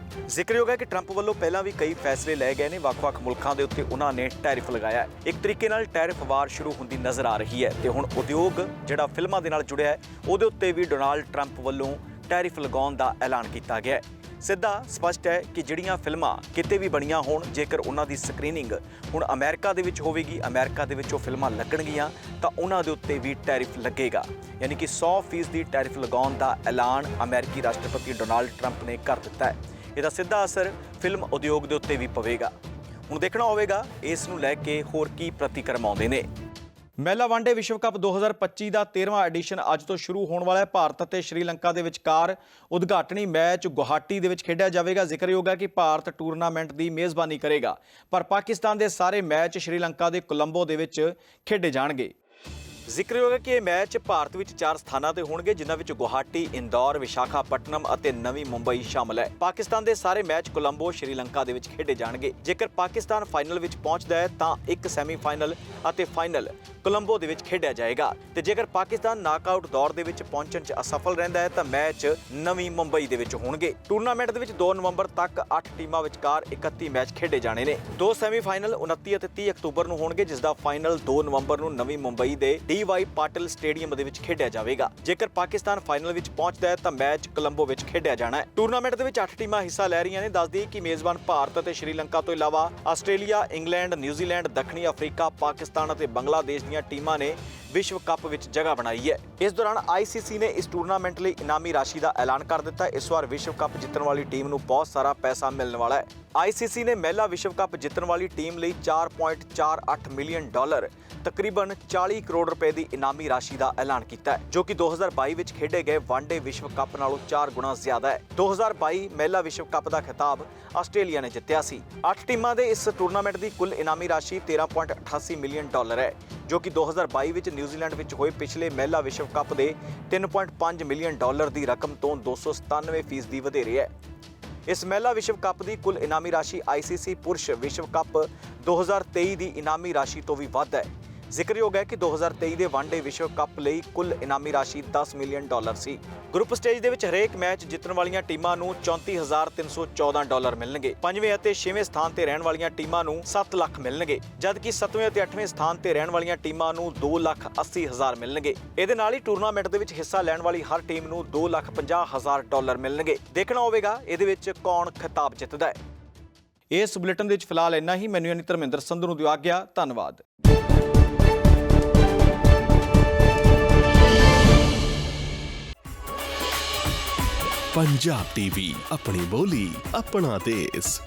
Speaker 1: ਜ਼ਿਕਰਯੋਗ ਹੈ ਕਿ ਟਰੰਪ ਵੱਲੋਂ ਪਹਿਲਾਂ ਵੀ ਕਈ ਫੈਸਲੇ ਲਏ ਗਏ ਨੇ। ਵੱਖ-ਵੱਖ ਮੁਲਕਾਂ ਦੇ ਉੱਤੇ ਉਹਨਾਂ ਨੇ ਟੈਰਿਫ ਲਗਾਇਆ ਇੱਕ ਤਰੀਕੇ ਨਾਲ ਟੈਰਿਫ ਵਾਰ ਸ਼ੁਰੂ ਹੁੰਦੀ ਨਜ਼ਰ ਆ ਰਹੀ ਹੈ ਤੇ ਹੁਣ ਉਦਯੋਗ, ਜਿਹੜਾ ਫਿਲਮਾਂ ਦੇ ਨਾਲ ਜੁੜਿਆ ਹੈ, ਉਹਦੇ ਉੱਤੇ ਵੀ ਡੋਨਾਲਡ ਟਰੰਪ ਵੱਲੋਂ ਟੈਰਿਫ ਲਗਾਉਣ ਦਾ ਐਲਾਨ ਕੀਤਾ ਗਿਆ ਹੈ। ਸਿੱਧਾ ਸਪਸ਼ਟ ਹੈ ਕਿ ਜਿਹੜੀਆਂ ਫਿਲਮਾਂ ਕਿਤੇ ਵੀ ਬਣੀਆਂ ਹੋਣ, ਜੇਕਰ ਉਹਨਾਂ ਦੀ ਸਕਰੀਨਿੰਗ ਹੁਣ ਅਮਰੀਕਾ ਦੇ ਵਿੱਚ ਹੋਵੇਗੀ, ਅਮਰੀਕਾ ਦੇ ਵਿੱਚ ਉਹ ਫਿਲਮਾਂ ਲੱਗਣਗੀਆਂ, ਤਾਂ ਉਹਨਾਂ ਦੇ ਉੱਤੇ ਵੀ ਟੈਰਿਫ ਲੱਗੇਗਾ। ਯਾਨੀ ਕਿ 100% ਦੀ ਟੈਰਿਫ ਲਗਾਉਣ ਦਾ ਐਲਾਨ ਅਮਰੀਕੀ ਰਾਸ਼ਟਰਪਤੀ ਡੋਨਾਲਡ ਟਰੰਪ ਨੇ ਕਰ ਦਿੱਤਾ ਹੈ। ਇਹਦਾ ਸਿੱਧਾ ਅਸਰ ਫਿਲਮ ਉਦਯੋਗ ਦੇ ਉੱਤੇ ਵੀ ਪਵੇਗਾ। ਹੁਣ ਦੇਖਣਾ ਹੋਵੇਗਾ ਇਸ ਨੂੰ ਲੈ ਕੇ ਹੋਰ ਕੀ ਪ੍ਰਤੀਕਰਮ ਆਉਂਦੇ ਨੇ। ਮਹਿਲਾ ਵਨਡੇ ਵਿਸ਼ਵ ਕੱਪ 2025 ਦਾ 13ਵਾਂ ਐਡੀਸ਼ਨ ਅੱਜ ਤੋਂ ਸ਼ੁਰੂ ਹੋਣ ਵਾਲਾ ਹੈ। ਭਾਰਤ ਅਤੇ ਸ਼੍ਰੀਲੰਕਾ ਦੇ ਵਿਚਕਾਰ ਉਦਘਾਟਨੀ ਮੈਚ ਗੁਹਾਟੀ ਦੇ ਵਿੱਚ ਖੇਡਿਆ ਜਾਵੇਗਾ। ਜ਼ਿਕਰਯੋਗ ਹੈ ਕਿ ਭਾਰਤ ਟੂਰਨਾਮੈਂਟ ਦੀ ਮੇਜ਼ਬਾਨੀ ਕਰੇਗਾ, ਪਰ ਪਾਕਿਸਤਾਨ ਦੇ ਸਾਰੇ ਮੈਚ ਸ਼੍ਰੀਲੰਕਾ ਦੇ ਕੋਲੰਬੋ ਦੇ ਵਿੱਚ ਖੇਡੇ ਜਾਣਗੇ। ਜ਼ਿਕਰਯੋਗ ਹੈ ਕਿ ਇਹ ਮੈਚ ਭਾਰਤ ਵਿੱਚ ਚਾਰ ਸਥਾਨਾਂ ਤੇ ਹੋਣਗੇ ਜਿਨ੍ਹਾਂ ਵਿੱਚ ਗੁਹਾਟੀ, ਇੰਦੌਰ, ਵਿਸ਼ਾਖਾਪਟਨਮ ਅਤੇ ਨਵੀਂ ਮੁੰਬਈ ਸ਼ਾਮਲ ਹੈ। ਪਾਕਿਸਤਾਨ ਦੇ ਸਾਰੇ ਮੈਚ ਕੋਲੰਬੋ, ਸ਼੍ਰੀਲੰਕਾ ਦੇ ਵਿੱਚ ਖੇਡੇ ਜਾਣਗੇ। ਜੇਕਰ ਪਾਕਿਸਤਾਨ ਫਾਈਨਲ ਵਿੱਚ ਪਹੁੰਚਦਾ ਹੈ ਤਾਂ ਇੱਕ ਸੈਮੀਫਾਈਨਲ ਅਤੇ ਫਾਈਨਲ ਕੋਲੰਬੋ ਦੇ ਵਿੱਚ ਖੇਡਿਆ ਜਾਏਗਾ। ਤੇ ਜੇਕਰ ਪਾਕਿਸਤਾਨ ਨਾਕਆਊਟ ਦੌਰ ਦੇ ਵਿੱਚ ਪਹੁੰਚਣ 'ਚ ਅਸਫਲ ਰਹਿੰਦਾ ਹੈ ਤਾਂ ਮੈਚ ਨਵੀਂ ਮੁੰਬਈ ਦੇ ਵਿੱਚ ਹੋਣਗੇ। ਟੂਰਨਾਮੈਂਟ ਦੇ ਵਿੱਚ 2 ਨਵੰਬਰ ਤੱਕ 8 ਟੀਮਾਂ ਵਿਚਕਾਰ 31 ਮੈਚ ਖੇਡੇ ਜਾਣੇ ਨੇ। ਦੋ ਸੈਮੀਫਾਈਨਲ 29 ਅਤੇ 30 ਅਕਤੂਬਰ ਨੂੰ ਹੋਣਗੇ ਜਿਸ ਦਾ ਫਾਈਨਲ 2 ਨਵੰਬਰ ਨੂੰ ਨਵੀਂ ਮੁੰਬਈ ਦੇ ਡੀ.ਵਾਈ ਪਾਟਿਲ ਸਟੇਡੀਅਮ ਦੇ ਵਿੱਚ ਖੇਡਿਆ ਜਾਵੇਗਾ। ਜੇਕਰ ਪਾਕਿਸਤਾਨ ਫਾਈਨਲ ਵਿੱਚ ਪਹੁੰਚਦਾ ਹੈ, ਤਾਂ ਮੈਚ ਕੋਲੰਬੋ ਵਿੱਚ ਖੇਡਿਆ ਜਾਣਾ ਹੈ। ਟੂਰਨਾਮੈਂਟ ਦੇ ਵਿੱਚ 8 ਟੀਮਾਂ ਹਿੱਸਾ ਲੈ ਰਹੀਆਂ ਨੇ। ਦੱਸਦੀ ਕਿ ਮੇਜ਼ਬਾਨ ਭਾਰਤ ਅਤੇ ਸ਼੍ਰੀਲੰਕਾ ਤੋਂ ਇਲਾਵਾ ਆਸਟ੍ਰੇਲੀਆ, ਇੰਗਲੈਂਡ, ਨਿਊਜ਼ੀਲੈਂਡ, ਦੱਖਣੀ ਅਫਰੀਕਾ, ਪਾਕਿਸਤਾਨ ਅਤੇ ਬੰਗਲਾਦੇਸ਼ ਦੀਆਂ ਟੀਮਾਂ ਨੇ ਵਿਸ਼ਵ ਕੱਪ ਵਿੱਚ ਜਗ੍ਹਾ ਬਣਾਈ ਹੈ। ਇਸ ਦੌਰਾਨ ਆਈਸੀਸੀ ਨੇ ਇਸ ਟੂਰਨਾਮੈਂਟ ਲਈ ਇਨਾਮੀ ਰਾਸ਼ੀ ਦਾ ਐਲਾਨ ਕਰ ਦਿੱਤਾ। ਇਸ ਵਾਰ ਵਿਸ਼ਵ ਕੱਪ ਜਿੱਤਣ ਵਾਲੀ ਟੀਮ ਨੂੰ ਬਹੁਤ ਸਾਰਾ ਪੈਸਾ ਮਿਲਣ ਵਾਲਾ ਹੈ। ਆਈਸੀਸੀ ਨੇ ਮਹਿਲਾ ਵਿਸ਼ਵ ਕੱਪ ਜਿੱਤਣ ਵਾਲੀ ਟੀਮ ਲਈ 4.48 ਮਿਲੀਅਨ ਡਾਲਰ, ਤਕਰੀਬਨ 40 ਕਰੋੜ ਰੁਪਏ ਦੀ ਇਨਾਮੀ ਰਾਸ਼ੀ ਦਾ ਐਲਾਨ ਕੀਤਾ ਹੈ, ਜੋ ਕਿ 2022 ਵਿੱਚ ਖੇਡੇ ਗਏ ਵਨਡੇ ਵਿਸ਼ਵ ਕੱਪ ਨਾਲੋਂ 4 ਗੁਣਾ ਜ਼ਿਆਦਾ ਹੈ। 2022 ਮਹਿਲਾ ਵਿਸ਼ਵ ਕੱਪ ਦਾ ਖਿਤਾਬ ਆਸਟ੍ਰੇਲੀਆ ਨੇ ਜਿੱਤਿਆ ਸੀ। 8 ਟੀਮਾਂ ਦੇ ਇਸ ਟੂਰਨਾਮੈਂਟ ਦੀ ਕੁੱਲ ਇਨਾਮੀ ਰਾਸ਼ੀ 13.88 ਮਿਲੀਅਨ ਡਾਲਰ ਹੈ, ਜੋ ਕਿ 2022 ਵਿੱਚ ਨਿਊਜ਼ੀਲੈਂਡ ਵਿੱਚ ਹੋਏ ਪਿਛਲੇ ਮਹਿਲਾ ਵਿਸ਼ਵ ਕੱਪ ਦੇ 3.5 ਮਿਲੀਅਨ ਡਾਲਰ ਦੀ ਰਕਮ ਤੋਂ 297 ਫੀਸਦੀ ਵਧੇਰੇ ਹੈ। ਇਸ ਮਹਿਲਾ ਵਿਸ਼ਵ ਕੱਪ ਦੀ ਕੁੱਲ ਇਨਾਮੀ ਰਾਸ਼ੀ ਆਈਸੀਸੀ ਪੁਰਸ਼ ਵਿਸ਼ਵ ਕੱਪ 2023 ਦੀ ਇਨਾਮੀ ਰਾਸ਼ੀ ਤੋਂ ਵੀ ਵੱਧ ਹੈ। ਜ਼ਿਕਰਯੋਗ ਹੈ ਕਿ 2023 ਦੇ ਵਨਡੇ ਵਿਸ਼ਵ ਕੱਪ ਲਈ ਕੁੱਲ ਇਨਾਮੀ ਰਾਸ਼ੀ 10 ਮਿਲੀਅਨ ਡਾਲਰ ਸੀ। ਗਰੁੱਪ ਸਟੇਜ ਦੇ ਵਿੱਚ ਹਰੇਕ ਮੈਚ ਜਿੱਤਣ ਵਾਲੀਆਂ ਟੀਮਾਂ ਨੂੰ 34314 ਡਾਲਰ ਮਿਲਣਗੇ। ਪੰਜਵੇਂ ਅਤੇ ਛੇਵੇਂ ਸਥਾਨ ਤੇ ਰਹਿਣ ਵਾਲੀਆਂ ਟੀਮਾਂ ਨੂੰ 7 ਲੱਖ ਮਿਲਣਗੇ, ਜਦਕਿ ਸੱਤਵੇਂ ਅਤੇ ਅੱਠਵੇਂ ਸਥਾਨ ਤੇ ਰਹਿਣ ਵਾਲੀਆਂ ਟੀਮਾਂ ਨੂੰ 2 ਲੱਖ 80 ਹਜ਼ਾਰ ਮਿਲਣਗੇ। ਇਹਦੇ ਨਾਲ ਹੀ ਟੂਰਨਾਮੈਂਟ ਦੇ ਵਿੱਚ ਹਿੱਸਾ ਲੈਣ ਵਾਲੀ ਹਰ ਟੀਮ ਨੂੰ 2 ਲੱਖ 50 ਹਜ਼ਾਰ ਡਾਲਰ ਮਿਲਣਗੇ। ਦੇਖਣਾ ਹੋਵੇਗਾ, ਇਹਦੇ ਵਿੱਚ ਕੌਣ ਖਿਤਾਬ ਜਿੱਤਦਾ ਹੈ। ਇਸ ਬੁਲੇਟਿਨ ਦੇ ਵਿੱਚ ਫਿਲਹਾਲ ਇੰਨਾ ਹੀ। ਮੈਨੂੰ ਯਾਨੀ ਧਰਮਿੰਦਰ ਸੰਧੂ ਨੂੰ ਦਿਓ ਆਗਿਆ। ਧੰਨਵਾਦ।
Speaker 11: ਪੰਜਾਬ ਟੀਵੀ ਆਪਣੀ ਬੋਲੀ ਆਪਣਾ ਦੇਸ਼।